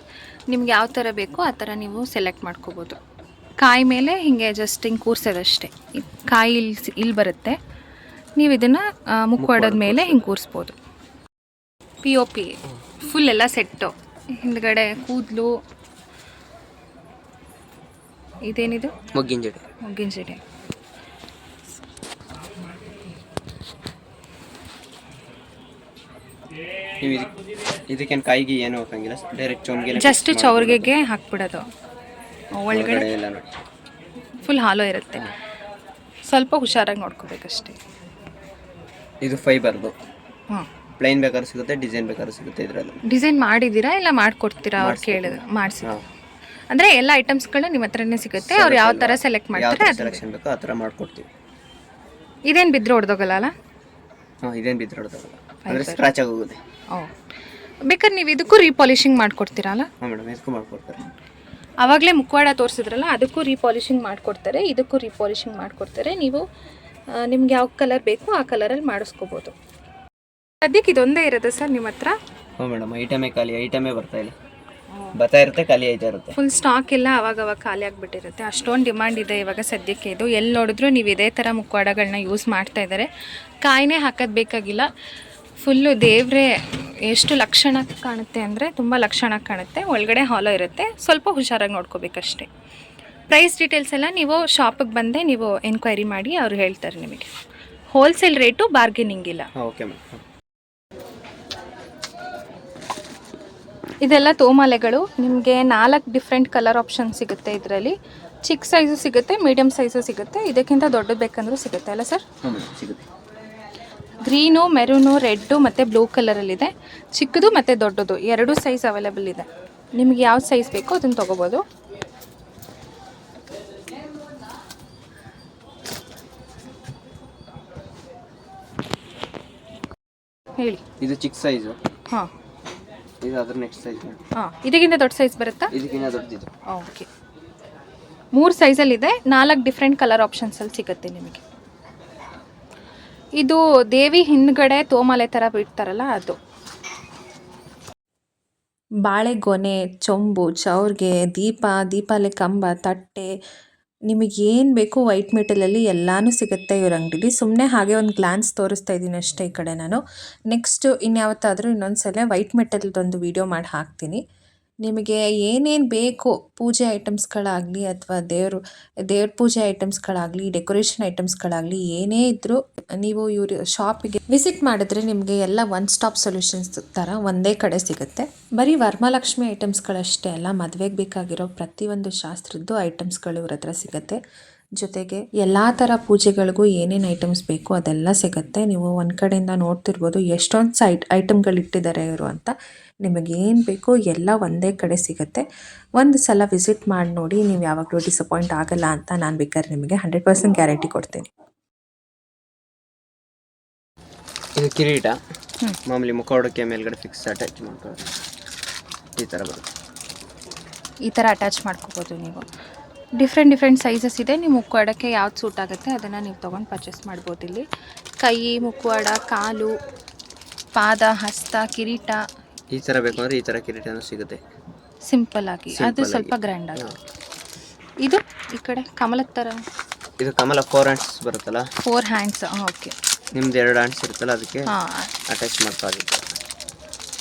[SPEAKER 2] ನಿಮ್ಗೆ ಯಾವ ಥರ ಬೇಕೋ ಆ ಥರ ನೀವು ಸೆಲೆಕ್ಟ್ ಮಾಡ್ಕೋಬೋದು. ಕಾಯಿ ಮೇಲೆ ಹಿಂಗೆ ಜಸ್ಟ್ ಹಿಂಗೆ ಕೂರ್ಸೋದಷ್ಟೇ ಕಾಯಿ ಇಲ್ಲಿ ಇಲ್ಲಿ ಬರುತ್ತೆ. ನೀವು ಇದನ್ನು ಮುಖವಾಡದ ಮೇಲೆ ಹಿಂಗೆ ಕೂರಿಸ್ಬೋದು. ಪಿ ಒ ಪಿ ಫುಲ್ ಎಲ್ಲ ಸೆಟ್ಟು ಹಿಂದ್ಗಡೆ ಕೂದಲು. ಇದೇನಿದು?
[SPEAKER 3] ಮೊಗ್ಗಿನ ಜಡೆ
[SPEAKER 2] ಮುಗ್ಗಿನ ಜಡೆ
[SPEAKER 3] ನೀವು ಇದಕ್ಕೆ ಇದಕ್ಕೇನು ಕಾಯಿಗೆ ಏನು ಹಾಕಂಗಿಲ್ಲ ಡೈರೆಕ್ಟ್ ಚೊಂಗಿಗೆ
[SPEAKER 2] ಜಸ್ಟ್ ಚೌರ್ಗೆಗೆ ಹಾಕ್ಬಿಡೋದು. ಒಳಗಡೆ ಫುಲ್ ಹಾಲೋ ಇರುತ್ತೆ. ಸ್ವಲ್ಪ ಹುಷಾರಾಗಿ ನೋಡ್ಕೋಬೇಕಷ್ಟೇ.
[SPEAKER 3] ಇದು ಫೈಬರ್ದು.
[SPEAKER 2] ಹಾಂ.
[SPEAKER 3] ಪ್ಲೈನ್ ಬೇಕಾದ್ರೂ ಸಿಗುತ್ತೆ ಡಿಸೈನ್ ಬೇಕಾದ್ರೂ ಸಿಗುತ್ತೆ ಇದರಲ್ಲಿ.
[SPEAKER 2] ಡಿಸೈನ್ ಮಾಡಿದ್ದೀರಾ ಇಲ್ಲ ಮಾಡ್ಕೊಡ್ತೀರಾ ಅವ್ರು ಕೇಳಿದ್ರೆ? ಮಾಡಿಸಿ ಅಂದರೆ ಎಲ್ಲ ಐಟಮ್ಸ್ಗಳು ನಿಮ್ಮ ಹತ್ರನೇ ಸಿಗುತ್ತೆ ಅವ್ರು ಯಾವ ಥರ ಸೆಲೆಕ್ಟ್ ಮಾಡ್ತಾರೆ ಅದು
[SPEAKER 3] ಸೆಲೆಕ್ಷನ್ ಬೇಕೋ ಆ ಥರ ಮಾಡ್ಕೊಡ್ತೀವಿ.
[SPEAKER 2] ಇದೇನು ಬಿದ್ದರೆ ಹೊಡೆದೋಗಲ್ಲ ಅಲ್ಲ?
[SPEAKER 3] ಹಾಂ ಇದೇನು ಬಿದ್ದೋಡ್ದಾಗಲ್ಲ ಅಂದರೆ ಸ್ಕ್ರಾಚ್ ಆಗೋಗುತ್ತೆ
[SPEAKER 2] ಓ. ಬೇಕಾದ್ರೆ ನೀವು ಇದಕ್ಕೂ ರೀಪಾಲಿಶಿಂಗ್ ಮಾಡಿಕೊಡ್ತೀರಲ್ಲ
[SPEAKER 3] ಹಾಂ ಮೇಡಮ್ ಇದಕ್ಕೂ ಮಾಡ್ಕೊಡ್ತಾರೆ.
[SPEAKER 2] ಆವಾಗಲೇ ಮುಖವಾಡ ತೋರಿಸಿದ್ರಲ್ಲ ಅದಕ್ಕೂ ರೀಪಾಲಿಶಿಂಗ್ ಮಾಡಿಕೊಡ್ತಾರೆ ಇದಕ್ಕೂ ರೀಪಾಲಿಶಿಂಗ್ ಮಾಡಿಕೊಡ್ತಾರೆ. ನೀವು ನಿಮ್ಗೆ ಯಾವ ಕಲರ್ ಬೇಕು ಆ ಕಲರಲ್ಲಿ ಮಾಡಿಸ್ಕೋಬೋದು. ಸದ್ಯಕ್ಕೆ ಇದೊಂದೇ ಇರುತ್ತೆ ಸರ್ ನಿಮ್ಮ ಹತ್ರ?
[SPEAKER 3] ಹ್ಞೂ ಮೇಡಮ್ ಐಟಮೇ ಖಾಲಿ ಐಟಮೇ ಬರ್ತಾ ಇಲ್ಲ. ಬರ್ತಾ ಇರುತ್ತೆ ಖಾಲಿ ಆಯ್ತಾ ಇರುತ್ತೆ.
[SPEAKER 2] ಫುಲ್ ಸ್ಟಾಕ್ ಎಲ್ಲ ಅವಾಗ ಅವಾಗ ಖಾಲಿ ಆಗಿಬಿಟ್ಟಿರುತ್ತೆ. ಅಷ್ಟೊಂದು ಡಿಮ್ಯಾಂಡ್ ಇದೆ ಇವಾಗ ಸದ್ಯಕ್ಕೆ ಇದು. ಎಲ್ಲಿ ನೋಡಿದ್ರು ನೀವು ಇದೇ ಥರ ಮುಖವಾಡಗಳನ್ನ ಯೂಸ್ ಮಾಡ್ತಾ ಇದ್ದಾರೆ ಕಾಯಿನೇ ಹಾಕೋದು ಬೇಕಾಗಿಲ್ಲ. ಫುಲ್ಲು ದೇವ್ರೆ ಎಷ್ಟು ಲಕ್ಷಣ ಕಾಣುತ್ತೆ ಅಂದರೆ ತುಂಬ ಲಕ್ಷಣ ಕಾಣುತ್ತೆ. ಒಳಗಡೆ ಹಾಲೋ ಇರುತ್ತೆ. ಸ್ವಲ್ಪ ಹುಷಾರಾಗಿ ನೋಡ್ಕೋಬೇಕಷ್ಟೆ. ಪ್ರೈಸ್ ಡೀಟೇಲ್ಸ್ ಎಲ್ಲ ನೀವು ಶಾಪಿಗೆ ಬಂದೆ ನೀವು ಎನ್ಕ್ವೈರಿ ಮಾಡಿ ಅವ್ರು ಹೇಳ್ತಾರೆ ನಿಮಗೆ. ಹೋಲ್ಸೇಲ್ ರೇಟು ಬಾರ್ಗೇನಿಂಗ್ ಇಲ್ಲ.
[SPEAKER 3] ಓಕೆ ಮ್ಯಾಮ್
[SPEAKER 2] ಇದೆಲ್ಲ ತೋಮಾಲೆಗಳು ನಿಮಗೆ ನಾಲ್ಕು ಡಿಫ್ರೆಂಟ್ ಕಲರ್ ಆಪ್ಷನ್ ಸಿಗುತ್ತೆ ಇದರಲ್ಲಿ. ಚಿಕ್ಕ ಸೈಜು ಸಿಗುತ್ತೆ ಮೀಡಿಯಮ್ ಸೈಜು ಸಿಗುತ್ತೆ ಇದಕ್ಕಿಂತ ದೊಡ್ಡದು ಬೇಕಂದ್ರೂ ಸಿಗುತ್ತೆ ಅಲ್ಲ ಸರ್
[SPEAKER 3] ಸಿಗುತ್ತೆ.
[SPEAKER 2] ಗ್ರೀನು ಮೆರೂನು ರೆಡ್ಡು ಮತ್ತು ಬ್ಲೂ ಕಲರಲ್ಲಿದೆ ಚಿಕ್ಕದು ಮತ್ತು ದೊಡ್ಡದು ಎರಡು ಸೈಜ್ ಅವೈಲೇಬಲ್ ಇದೆ. ನಿಮ್ಗೆ ಯಾವ ಸೈಜ್ ಬೇಕೋ ಅದನ್ನು ತೊಗೋಬೋದು. ಹೇಳಿ.
[SPEAKER 3] ಇದು ಚಿಕ್ಕ ಸೈಜು
[SPEAKER 2] ಹಾಂ.
[SPEAKER 3] ಇದು ಅದ್ರ ನೆಕ್ಸ್ಟ್ ಸೈಜ್
[SPEAKER 2] ಹಾಂ. ಇದಕ್ಕಿಂತ ದೊಡ್ಡ ಸೈಜ್ ಬರುತ್ತಾ?
[SPEAKER 3] ಇದಕ್ಕಿಂತ ದೊಡ್ಡದಿದು.
[SPEAKER 2] ಓಕೆ ಮೂರು ಸೈಜಲ್ಲಿದೆ ನಾಲ್ಕು ಡಿಫ್ರೆಂಟ್ ಕಲರ್ ಆಪ್ಷನ್ಸಲ್ಲಿ ಸಿಗುತ್ತೆ ನಿಮಗೆ. ಇದು ದೇವಿ ಹಿಂದ್ಗಡೆ ತೋಮಾಲೆ ಥರ ಬಿಡ್ತಾರಲ್ಲ ಅದು.
[SPEAKER 1] ಬಾಳೆಗೊನೆ ಚೊಂಬು ಚೌರ್ಗೆ ದೀಪ ದೀಪಾಲೆ ಕಂಬ ತಟ್ಟೆ ನಿಮಗೆ ಏನು ಬೇಕು ವೈಟ್ ಮೆಟಲಲ್ಲಿ ಎಲ್ಲನೂ ಸಿಗುತ್ತೆ ಇವ್ರ ಅಂಗಡಿಲಿ. ಸುಮ್ಮನೆ ಹಾಗೆ ಒಂದು ಗ್ಲಾನ್ಸ್ ತೋರಿಸ್ತಾ ಇದ್ದೀನಿ ಅಷ್ಟೇ ಈ ಕಡೆ ನಾನು. ನೆಕ್ಸ್ಟು ಇನ್ಯಾವತ್ತಾದರೂ ಇನ್ನೊಂದು ಸಲ ವೈಟ್ ಮೆಟಲ್ದೊಂದು ವೀಡಿಯೋ ಮಾಡಿ ಹಾಕ್ತೀನಿ. ನಿಮಗೆ ಏನೇನು ಬೇಕು ಪೂಜೆ ಐಟಮ್ಸ್ಗಳಾಗಲಿ ಅಥವಾ ದೇವರು, ದೇವ್ರ ಪೂಜೆ ಐಟಮ್ಸ್ಗಳಾಗಲಿ, ಡೆಕೋರೇಷನ್ ಐಟಮ್ಸ್ಗಳಾಗಲಿ ಏನೇ ಇದ್ದರೂ ನೀವು ಇವ್ರ ಶಾಪಿಗೆ ವಿಸಿಟ್ ಮಾಡಿದ್ರೆ ನಿಮಗೆ ಎಲ್ಲ ಒನ್ ಸ್ಟಾಪ್ ಸೊಲ್ಯೂಷನ್ಸ್ ಥರ ಒಂದೇ ಕಡೆ ಸಿಗುತ್ತೆ. ಬರೀ ವರ್ಮಲಕ್ಷ್ಮಿ ಐಟಮ್ಸ್ಗಳಷ್ಟೇ ಅಲ್ಲ, ಮದುವೆಗೆ ಬೇಕಾಗಿರೋ ಪ್ರತಿಯೊಂದು ಶಾಸ್ತ್ರದ್ದು ಐಟಮ್ಸ್ಗಳು ಇವ್ರ ಹತ್ರ ಸಿಗುತ್ತೆ. ಜೊತೆಗೆ ಎಲ್ಲ ತರ ಪೂಜೆಗಳಿಗೂ ಏನೇನು ಐಟಮ್ಸ್ ಬೇಕು ಅದೆಲ್ಲ ಸಿಗುತ್ತೆ. ನೀವು ಒಂದ್ ಕಡೆಯಿಂದ ನೋಡ್ತಿರ್ಬೋದು ಎಷ್ಟೊಂದು ಸೈಟ್ ಐಟಮ್ಗಳು ಇಟ್ಟಿದ್ದಾರೆ ಇವರು ಅಂತ. ನಿಮಗೆ ಏನು ಬೇಕೋ ಎಲ್ಲ ಒಂದೇ ಕಡೆ ಸಿಗುತ್ತೆ. ಒಂದು ಸಲ ವಿಸಿಟ್ ಮಾಡಿ ನೋಡಿ ನೀವು ಯಾವಾಗಲೂ ಡಿಸಪಾಯಿಂಟ್ ಆಗಲ್ಲ ಅಂತ ನಾನು ಬೇಕಾದ್ರೆ ನಿಮಗೆ ಹಂಡ್ರೆಡ್ ಪರ್ಸೆಂಟ್ ಗ್ಯಾರಂಟಿ ಕೊಡ್ತೀನಿ.
[SPEAKER 3] ಇದು ಕಿರೀಟ. ಮಾಮೂಲಿ ಮುಖವಾಡಕ್ಕೆ ಮೇಲ್ಗಡೆ ಫಿಕ್ಸ್ ಅಟ್ಯಾಚ್ ಮಾಡ್ಕೊಳ್ಳೋದು. ಈ ಥರ ಬರುತ್ತೆ.
[SPEAKER 2] ಈ ಥರ ಅಟ್ಯಾಚ್ ಮಾಡ್ಕೋಬೋದು ನೀವು. ಡಿಫ್ರೆಂಟ್ ಡಿಫ್ರೆಂಟ್ ಸೈಜಸ್ ಇದೆ. ನೀವು ಮುಖವಾಡಕ್ಕೆ ಯಾವ್ದು ಸೂಟ್ ಆಗುತ್ತೆ ಅದನ್ನು ನೀವು ತೊಗೊಂಡು ಪರ್ಚೇಸ್ ಮಾಡ್ಬೋದು ಇಲ್ಲಿ. ಕೈ ಮುಖವಾಡ ಕಾಲು ಪಾದ ಹಸ್ತ ಕಿರೀಟ.
[SPEAKER 3] ಈ ಥರ ಬೇಕು ಅಂದರೆ ಈ ಥರ ಕಿರೀಟನೂ ಸಿಗುತ್ತೆ.
[SPEAKER 2] ಸಿಂಪಲ್ ಆಗಿ. ಅದು ಸ್ವಲ್ಪ. ಗ್ರ್ಯಾಂಡ್ ಆಗಿ. ಇದು ಈ ಕಡೆ ಕಮಲದ ಥರ
[SPEAKER 3] ಇದು ಕಮಲ ಫೋರ್ ಹ್ಯಾಂಡ್ಸ್ ಬರುತ್ತಲ್ಲ?
[SPEAKER 2] ಫೋರ್ ಹ್ಯಾಂಡ್ಸ್ ಓಕೆ
[SPEAKER 3] ನಿಮ್ದು ಎರಡು ಹ್ಯಾಂಡ್ಸ್ ಇರುತ್ತಲ್ಲ ಅದಕ್ಕೆ
[SPEAKER 2] ಹಾಂ.
[SPEAKER 3] ಅಟ್ಯಾಚ್ ಮಾಡ್ತಾ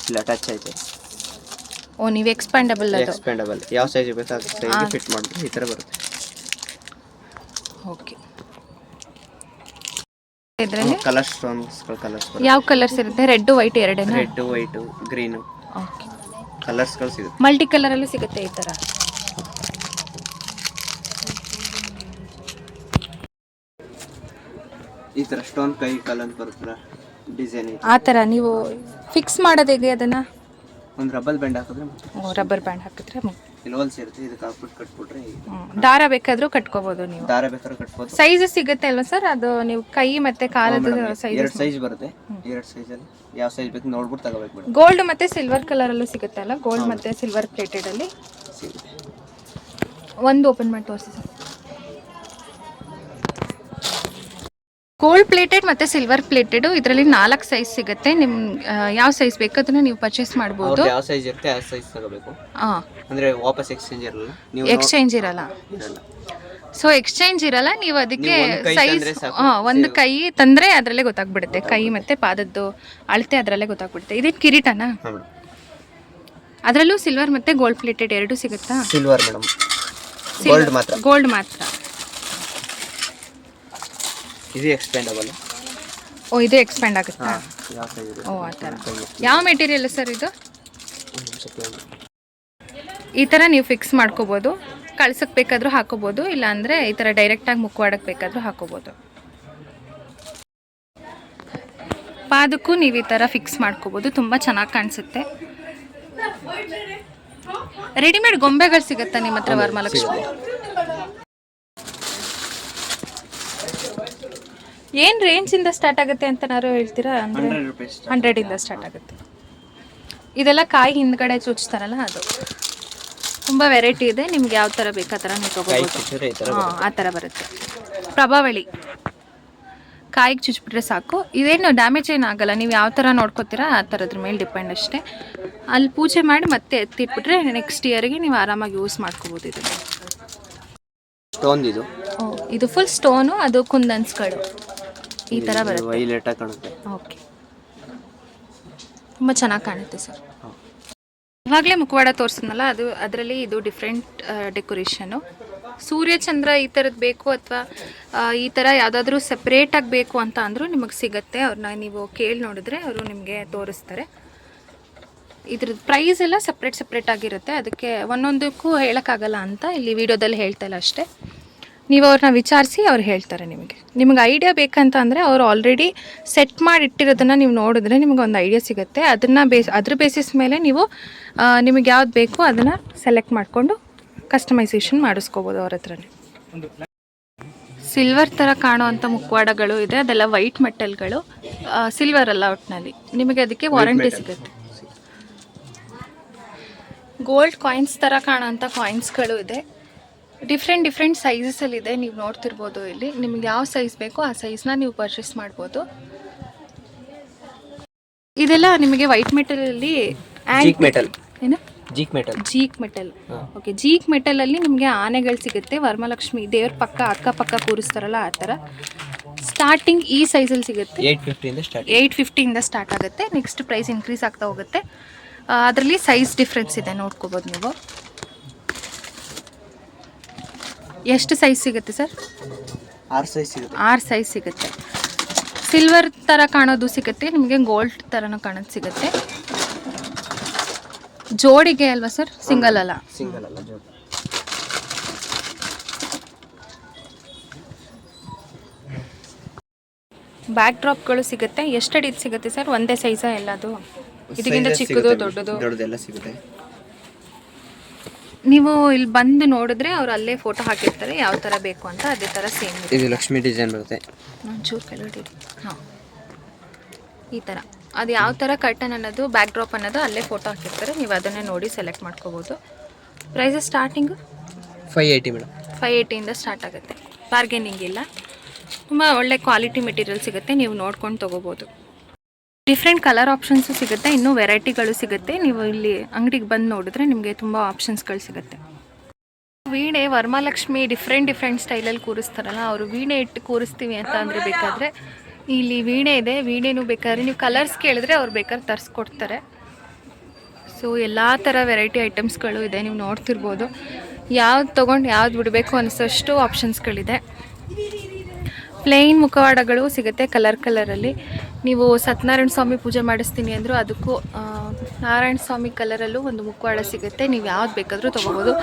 [SPEAKER 3] ಇಲ್ಲ ಅಟ್ಯಾಚ್ ಐತೆ
[SPEAKER 2] ಓ ನೀವು ಎಕ್ಸ್ಪ್ಯಾಂಡಬಲ್ ಅದು.
[SPEAKER 3] ಎಕ್ಸ್ಪೆಂಡಬಲ್ ಯಾವ ಸೈಜ್ ಬೇಕು ಸೈಜ್ಗೆ ಫಿಟ್ ಮಾಡಿದ್ರೆ ಈ ಥರ ಬರುತ್ತೆ.
[SPEAKER 2] ಓಕೆ ಇದರಲ್ಲಿ?
[SPEAKER 3] ಕಲರ್ ಸ್ಟೋನ್ಸ್ಗಳು ಕಲರ್ಸ್
[SPEAKER 2] ಯಾವ ಕಲರ್ಸ್ ಇರುತ್ತೆ? ರೆಡ್ ವೈಟ್ ಎರಡೇನಾ?
[SPEAKER 3] ರೆಡ್ ವೈಟ್ ಗ್ರೀನು
[SPEAKER 2] ಓಕೆ
[SPEAKER 3] ಕಲರ್ಸ್ಗಳು ಸಿಗುತ್ತೆ.
[SPEAKER 2] ಮಲ್ಟಿ ಕಲರಲ್ಲೂ ಸಿಗುತ್ತೆ ಈ ಥರ
[SPEAKER 3] ಈ ಥರ ಸ್ಟೋನ್ ಕೈ ಕಲರ್ ಬರುತ್ತೆ ಬರುತ್ತಲ್ಲ ಡಿಸೈನ್
[SPEAKER 2] ಆ ಥರ ನೀವು ಫಿಕ್ಸ್ ಮಾಡೋದು ಹೇಗೆ ಅದನ್ನು?
[SPEAKER 3] ಒಂದು ರಬ್ಬಲ್ ಬ್ಯಾಂಡ್ ಹಾಕಿದ್ರೆ
[SPEAKER 2] ರಬ್ಬರ್ ಬ್ಯಾಂಡ್ ಹಾಕಿದ್ರೆ.
[SPEAKER 3] ಇಲ್ಲಿ ಹೋಲ್ಸ್ ಇರುತ್ತೆ ಇದಕ್ಕೆ ಹಾಕ್ಬಿಟ್ಟು ಕಟ್ಬಿಟ್ರೆ.
[SPEAKER 2] ದಾರ ಬೇಕಾದರೂ ಕಟ್ಕೋಬಹುದು ನೀವು.
[SPEAKER 3] ದಾರ ಬೇಕಾದ್ರೂ ಕಟ್ಬೋದು.
[SPEAKER 2] ಸೈಜ್ ಸಿಗುತ್ತೆ ಅಲ್ವಾ ಸರ್ ಅದು ನೀವು ಕೈ ಮತ್ತೆ ಕಾಲದ ಸೈಜ್
[SPEAKER 3] ಎರಡು ಸೈಜ್ ಬರುತ್ತೆ. ಎರಡು ಸೈಜಲ್ಲಿ ಯಾವ ಸೈಜ್ ಬೇಕು ನೋಡ್ಬಿಟ್ಟು ತಗೋಬೇಕು ಮೇಡಮ್
[SPEAKER 2] ಗೋಲ್ಡ್ ಮತ್ತೆ ಸಿಲ್ವರ್ ಕಲರ್ ಅಲ್ಲೂ ಸಿಗುತ್ತೆ ಅಲ್ಲ ಗೋಲ್ಡ್ ಮತ್ತೆ ಸಿಲ್ವರ್ ಪ್ಲೇಟೆಡ್ ಅಲ್ಲಿ?
[SPEAKER 3] ಸಿಗುತ್ತೆ.
[SPEAKER 2] ಒಂದು ಓಪನ್ ಮಾಡಿ ತೋರಿಸಿ ಸರ್ ಗೋಲ್ಡ್ ಪ್ಲೇಟೆಡ್ ಮತ್ತೆ ಸಿಲ್ವರ್ ಪ್ಲೇಟೆಡ್ ಇದರಲ್ಲಿ ನಾಲ್ಕು ಸೈಜ್ ಸಿಗುತ್ತೆ. ನಿಮ್ ಯಾವ ಸೈಜ್ ಬೇಕು ಅದನ್ನ ನೀವು ಪರ್ಚೇಸ್ ಮಾಡ್ಬೋದು.
[SPEAKER 3] ಯಾವ ಸೈಜ್ ಇರುತ್ತೆ ಆ ಸೈಜ್ ತಗೋಬೇಕು.
[SPEAKER 2] ಆ.
[SPEAKER 3] ಅಂದ್ರೆ ವಾಪಸ್ ಎಕ್ಸ್ಚೇಂಜ್ ಇರಲ್ಲ. ನೀವು
[SPEAKER 2] ಎಕ್ಸ್ಚೇಂಜ್ ಇರಲ್ಲ.
[SPEAKER 3] ಇರಲ್ಲ.
[SPEAKER 2] ಸೊ ಎಕ್ಸ್ಚೇಂಜ್ ಇರಲ್ಲ. ನೀವು ಅದಕ್ಕೆ ಸೈಜ್ ಒಂದು ಕೈ ತಂದ್ರೆ ಅದರಲ್ಲೇ ಗೊತ್ತಾಗ್ಬಿಡುತ್ತೆ. ಕೈ ಮತ್ತೆ ಪಾದದ್ದು ಅಳತೆ ಅದರಲ್ಲೇ ಗೊತ್ತಾಗ್ಬಿಡುತ್ತೆ. ಇದೇನು ಕಿರೀಟನಾ? ಅದರಲ್ಲೂ ಸಿಲ್ವರ್ ಮತ್ತೆ ಗೋಲ್ಡ್ ಪ್ಲೇಟೆಡ್ ಎರಡು ಸಿಗುತ್ತಾ?
[SPEAKER 3] Silver madam. ಗೋಲ್ಡ್ ಮಾತ್ರ.
[SPEAKER 2] ಗೋಲ್ಡ್ ಮಾತ್ರ.
[SPEAKER 3] ಇದು ಎಕ್ಸ್ಪೆಂಡಬಲ್
[SPEAKER 2] ಓ ಇದು ಎಕ್ಸ್ಪ್ಯಾಂಡ್ ಆಗುತ್ತಾ?
[SPEAKER 3] ಯಾವ ಸೈಜ್ ಇದೆ?
[SPEAKER 2] ಓ ಆ ಥರ. ಯಾವ ಮೆಟೀರಿಯಲ್ ಸರ್ ಇದು?
[SPEAKER 3] ಒಂದು
[SPEAKER 2] ಈ ಥರ ನೀವು ಫಿಕ್ಸ್ ಮಾಡ್ಕೋಬೋದು. ಕಳ್ಸಕ್ಕೆ ಬೇಕಾದರೂ ಹಾಕೋಬೋದು ಇಲ್ಲಾಂದರೆ ಈ ಥರ ಡೈರೆಕ್ಟಾಗಿ ಮುಖವಾಡಕ್ಕೆ ಬೇಕಾದರೂ ಹಾಕೋಬೋದು. ಪಾದಕ್ಕೂ ನೀವು ಈ ಥರ ಫಿಕ್ಸ್ ಮಾಡ್ಕೋಬೋದು ತುಂಬ ಚೆನ್ನಾಗಿ ಕಾಣಿಸುತ್ತೆ. ರೆಡಿಮೇಡ್ ಗೊಂಬೆಗಳು ಸಿಗುತ್ತಾ ನಿಮ್ಮ ಹತ್ರ ವರಮಹಾಲಕ್ಷ್ಮಿ? ಏನು ರೇಂಜಿಂದ ಸ್ಟಾರ್ಟ್ ಆಗುತ್ತೆ ಅಂತನಾರು ಹೇಳ್ತೀರಾ? ಅಂದ್ರೆ
[SPEAKER 3] ಹಂಡ್ರೆಡ್ ರುಪೀಸ್
[SPEAKER 2] ಹಂಡ್ರೆಡಿಂದ ಸ್ಟಾರ್ಟ್ ಆಗುತ್ತೆ. ಇದೆಲ್ಲ ಕಾಯಿ ಹಿಂದ್ಗಡೆ ಚುಚ್ತಾರಲ್ಲ ಅದು. ತುಂಬ ವೆರೈಟಿ ಇದೆ. ನಿಮ್ಗೆ ಯಾವ ಥರ ಬೇಕು ಆ ಥರ ನೀವು ತಗೋಬಹುದು
[SPEAKER 3] ಚುಚ್ಚಿದ್ರೆ ಈ ಥರ
[SPEAKER 2] ಹಾಂ ಆ ಥರ ಬರುತ್ತೆ. ಪ್ರಭಾವಳಿ. ಕಾಯಿಗೆ ಚುಚ್ಬಿಟ್ರೆ ಸಾಕು. ಇದೇನು ಡ್ಯಾಮೇಜ್ ಏನು ಆಗಲ್ಲ. ನೀವು ಯಾವ ಥರ ನೋಡ್ಕೋತೀರಾ ಆ ಥರದ್ರ ಮೇಲೆ ಡಿಪೆಂಡ್ ಅಷ್ಟೇ. ಅಲ್ಲಿ ಪೂಜೆ ಮಾಡಿ ಮತ್ತೆ ಎತ್ತಿಟ್ಬಿಟ್ರೆ ನೆಕ್ಸ್ಟ್ ಇಯರ್ಗೆ ನೀವು ಆರಾಮಾಗಿ ಯೂಸ್ ಮಾಡ್ಕೋಬೋದು ಇದನ್ನು.
[SPEAKER 3] ಸ್ಟೋನ್ ಇದು.
[SPEAKER 2] ಓ ಇದು ಫುಲ್ ಸ್ಟೋನು ಅದು ಕುಂದನ್ಸ್ಗಳು. ಈ ಥರ ಬರುತ್ತೆ.
[SPEAKER 3] ವೈಲೆಟ್ ಕಾಣುತ್ತೆ.
[SPEAKER 2] ಓಕೆ ತುಂಬ ಚೆನ್ನಾಗಿ ಕಾಣುತ್ತೆ ಸರ್ ಇವಾಗಲೇ ಮುಖವಾಡ ತೋರಿಸಿದ್ನಲ್ಲ ಅದು ಅದರಲ್ಲಿ ಇದು ಡಿಫ್ರೆಂಟ್ ಡೆಕೋರೇಷನು ಸೂರ್ಯಚಂದ್ರ ಈ ಥರದ್ದು ಬೇಕು ಅಥವಾ ಈ ಥರ ಯಾವುದಾದ್ರೂ ಸಪ್ರೇಟಾಗಿ ಬೇಕು ಅಂತ ಅಂದರೂ ನಿಮಗೆ ಸಿಗುತ್ತೆ. ಅವ್ರನ್ನ ನೀವು ಕೇಳಿ ನೋಡಿದ್ರೆ ಅವರು ನಿಮಗೆ ತೋರಿಸ್ತಾರೆ. ಇದ್ರದ್ದು ಪ್ರೈಸ್ ಎಲ್ಲ ಸಪ್ರೇಟ್ ಸಪ್ರೇಟ್ ಆಗಿರುತ್ತೆ. ಅದಕ್ಕೆ ಒಂದೊಂದಕ್ಕೂ ಹೇಳೋಕ್ಕಾಗಲ್ಲ ಅಂತ ಇಲ್ಲಿ ವಿಡಿಯೋದಲ್ಲಿ ಹೇಳ್ತಾ ಇಲ್ಲ ಅಷ್ಟೇ. ನೀವು ಅವ್ರನ್ನ ವಿಚಾರಿಸಿ ಅವ್ರು ಹೇಳ್ತಾರೆ ನಿಮಗೆ. ನಿಮಗೆ ಐಡಿಯಾ ಬೇಕಂತ ಅಂದರೆ ಅವರು ಆಲ್ರೆಡಿ ಸೆಟ್ ಮಾಡಿ ಇಟ್ಟಿರೋದನ್ನು ನೀವು ನೋಡಿದ್ರೆ ನಿಮಗೆ ಒಂದು ಐಡಿಯಾ ಸಿಗುತ್ತೆ. ಅದನ್ನು ಬೇಸ್ ಅದ್ರ ಬೇಸಿಸ್ ಮೇಲೆ ನೀವು ನಿಮಗೆ ಯಾವ್ದು ಬೇಕೋ ಅದನ್ನು ಸೆಲೆಕ್ಟ್ ಮಾಡಿಕೊಂಡು ಕಸ್ಟಮೈಸೇಷನ್ ಮಾಡಿಸ್ಕೋಬೋದು ಅವ್ರ ಹತ್ರನೇ. ಸಿಲ್ವರ್ ಥರ ಕಾಣುವಂಥ ಮುಕ್ವಾಡಗಳು ಇದೆ. ಅದೆಲ್ಲ ವೈಟ್ ಮೆಟಲ್ಗಳು. ಸಿಲ್ವರ್ ಅಲ್ಲ ಒಟ್ಟಿನಲ್ಲಿ ನಿಮಗೆ ಅದಕ್ಕೆ ವಾರಂಟಿ ಸಿಗುತ್ತೆ. ಗೋಲ್ಡ್ ಕಾಯಿನ್ಸ್ ಥರ ಕಾಣೋಂಥ ಕಾಯಿನ್ಸ್ಗಳು ಇದೆ. ಡಿಫ್ರೆಂಟ್ ಡಿಫ್ರೆಂಟ್ ಸೈಜಸಲ್ಲಿದೆ ನೀವು ನೋಡ್ತಿರ್ಬೋದು ಇಲ್ಲಿ. ನಿಮ್ಗೆ ಯಾವ ಸೈಜ್ ಬೇಕೋ ಆ ಸೈಜ್ನ ನೀವು ಪರ್ಚೇಸ್ ಮಾಡ್ಬೋದು. ಇದೆಲ್ಲ ನಿಮಗೆ ವೈಟ್ ಮೆಟಲಲ್ಲಿ
[SPEAKER 3] ಜೀಕ್ ಮೆಟಲ್
[SPEAKER 2] ಏನು?
[SPEAKER 3] Zinc metal
[SPEAKER 2] zinc metal okay zinc ಮೆಟಲಲ್ಲಿ ನಿಮಗೆ ಆನೆಗಳು ಸಿಗುತ್ತೆ. ವರ್ಮಲಕ್ಷ್ಮಿ ದೇವ್ರ ಪಕ್ಕ ಅಕ್ಕಪಕ್ಕ ಕೂರಿಸ್ತಾರಲ್ಲ ಆ ಥರ. ಸ್ಟಾರ್ಟಿಂಗ್ ಈ ಸೈಜಲ್ಲಿ ಸಿಗುತ್ತೆ.
[SPEAKER 3] ಏಯ್ಟ್ ಫಿಫ್ಟಿಯಿಂದ ಸ್ಟಾರ್ಟ್
[SPEAKER 2] ಏಯ್ಟ್ ಫಿಫ್ಟಿಯಿಂದ ಸ್ಟಾರ್ಟ್ ಆಗುತ್ತೆ. ನೆಕ್ಸ್ಟ್ ಪ್ರೈಸ್ ಇನ್ಕ್ರೀಸ್ ಆಗ್ತಾ ಹೋಗುತ್ತೆ. ಅದರಲ್ಲಿ ಸೈಜ್ ಡಿಫ್ರೆನ್ಸ್ ಇದೆ. ನೋಡ್ಕೋಬೋದು ನೀವು. ಎಷ್ಟು ಸೈಜ್ ಸಿಗುತ್ತೆ ಸರ್
[SPEAKER 3] ಆರು ಸೈಜ್ ಸಿಗುತ್ತೆ.
[SPEAKER 2] ಆರು ಸೈಜ್ ಸಿಗುತ್ತೆ. ಸಿಲ್ವರ್ ಥರ ಕಾಣೋದು ಸಿಗುತ್ತೆ ನಿಮಗೆ ಗೋಲ್ಡ್ ಥರನೂ ಕಾಣೋದು ಸಿಗುತ್ತೆ. ಜೋಡಿಗೆ ಅಲ್ವಾ ಸರ್ ಸಿಂಗಲ್ ಅಲ್ಲ?
[SPEAKER 3] ಸಿಂಗಲ್ ಅಲ್ಲ ಜೋಡಿ.
[SPEAKER 2] ಬ್ಯಾಕ್ ಡ್ರಾಪ್ಗಳು ಸಿಗುತ್ತೆ. ಎಷ್ಟು ಅಡಿದು ಸಿಗುತ್ತೆ ಸರ್ ಒಂದೇ ಸೈಜಾ ಎಲ್ಲದು? ಇದಕ್ಕಿಂತ ಚಿಕ್ಕದು ದೊಡ್ಡದು?
[SPEAKER 3] ದೊಡ್ಡದೆಲ್ಲ ಸಿಗುತ್ತೆ.
[SPEAKER 2] ನೀವು ಇಲ್ಲಿ ಬಂದು ನೋಡಿದ್ರೆ ಅವ್ರು ಅಲ್ಲೇ ಫೋಟೋ ಹಾಕಿರ್ತಾರೆ ಯಾವ ಥರ ಬೇಕು ಅಂತ ಅದೇ ಥರ ಸೇಮ್ ಇದೆ
[SPEAKER 3] ಲಕ್ಷ್ಮಿ ಡಿಸೈನ್ ಬರುತ್ತೆ.
[SPEAKER 2] ಒಂಚೂರು ಕೆಳಗಡೆ ಹಾಂ. ಈ ಥರ ಅದು ಯಾವ ಥರ ಕರ್ಟನ್ ಅನ್ನೋದು ಬ್ಯಾಕ್ ಡ್ರಾಪ್ ಅನ್ನೋದು ಅಲ್ಲೇ ಫೋಟೋ ಹಾಕಿರ್ತಾರೆ. ನೀವು ಅದನ್ನೇ ನೋಡಿ ಸೆಲೆಕ್ಟ್ ಮಾಡ್ಕೋಬೋದು. Prices starting
[SPEAKER 3] five eighty madam.
[SPEAKER 2] Five ಏಯ್ಟಿಯಿಂದ start ಆಗುತ್ತೆ. ಬಾರ್ಗೇನಿಂಗ್ ಇಲ್ಲ. ತುಂಬ ಒಳ್ಳೆ ಕ್ವಾಲಿಟಿ ಮೆಟೀರಿಯಲ್ ಸಿಗುತ್ತೆ. ನೀವು ನೋಡ್ಕೊಂಡು ತೊಗೋಬೋದು. ಡಿಫ್ರೆಂಟ್ ಕಲರ್ ಆಪ್ಷನ್ಸು ಸಿಗುತ್ತೆ, ಇನ್ನೂ ವೆರೈಟಿಗಳು ಸಿಗುತ್ತೆ. ನೀವು ಇಲ್ಲಿ ಅಂಗಡಿಗೆ ಬಂದು ನೋಡಿದ್ರೆ ನಿಮಗೆ ತುಂಬ ಆಪ್ಷನ್ಸ್ಗಳು ಸಿಗುತ್ತೆ. ವೀಣೆ ವರ್ಮಾಲಕ್ಷ್ಮಿ ಡಿಫ್ರೆಂಟ್ ಡಿಫ್ರೆಂಟ್ ಸ್ಟೈಲಲ್ಲಿ ಕೂರಿಸ್ತಾರಲ್ಲ, ಅವರು ವೀಣೆ ಇಟ್ಟು ಕೂರಿಸ್ತೀವಿ ಅಂತ ಅಂದರೆ ಬೇಕಾದರೆ ಇಲ್ಲಿ ವೀಣೆ ಇದೆ, ವೀಣೆನೂ ಬೇಕಾದ್ರೆ ನೀವು ಕಲರ್ಸ್ ಕೇಳಿದ್ರೆ ಅವ್ರು ಬೇಕಾದ್ರೆ ತರಿಸ್ಕೊಡ್ತಾರೆ. ಸೊ ಎಲ್ಲ ಥರ ವೆರೈಟಿ ಐಟಮ್ಸ್ಗಳು ಇದೆ, ನೀವು ನೋಡ್ತಿರ್ಬೋದು. ಯಾವ್ದು ತೊಗೊಂಡು ಯಾವ್ದು ಬಿಡಬೇಕು ಅನ್ನಿಸೋಷ್ಟು ಆಪ್ಷನ್ಸ್ಗಳಿದೆ ಪ್ಲೇನ್ ಮುಖವಾಡಗಳು ಸಿಗುತ್ತೆ ಕಲರ್ ಕಲರಲ್ಲಿ. ನೀವು ಸತ್ಯನಾರಾಯಣ ಸ್ವಾಮಿ ಪೂಜೆ ಮಾಡಿಸ್ತೀನಿ ಅಂದರೂ ಅದಕ್ಕೂ ನಾರಾಯಣ ಸ್ವಾಮಿ ಕಲರಲ್ಲೂ ಒಂದು ಮುಖವಾಡ ಸಿಗುತ್ತೆ. ನೀವು ಯಾವ್ದು ಬೇಕಾದರೂ ತೊಗೋಬೋದು.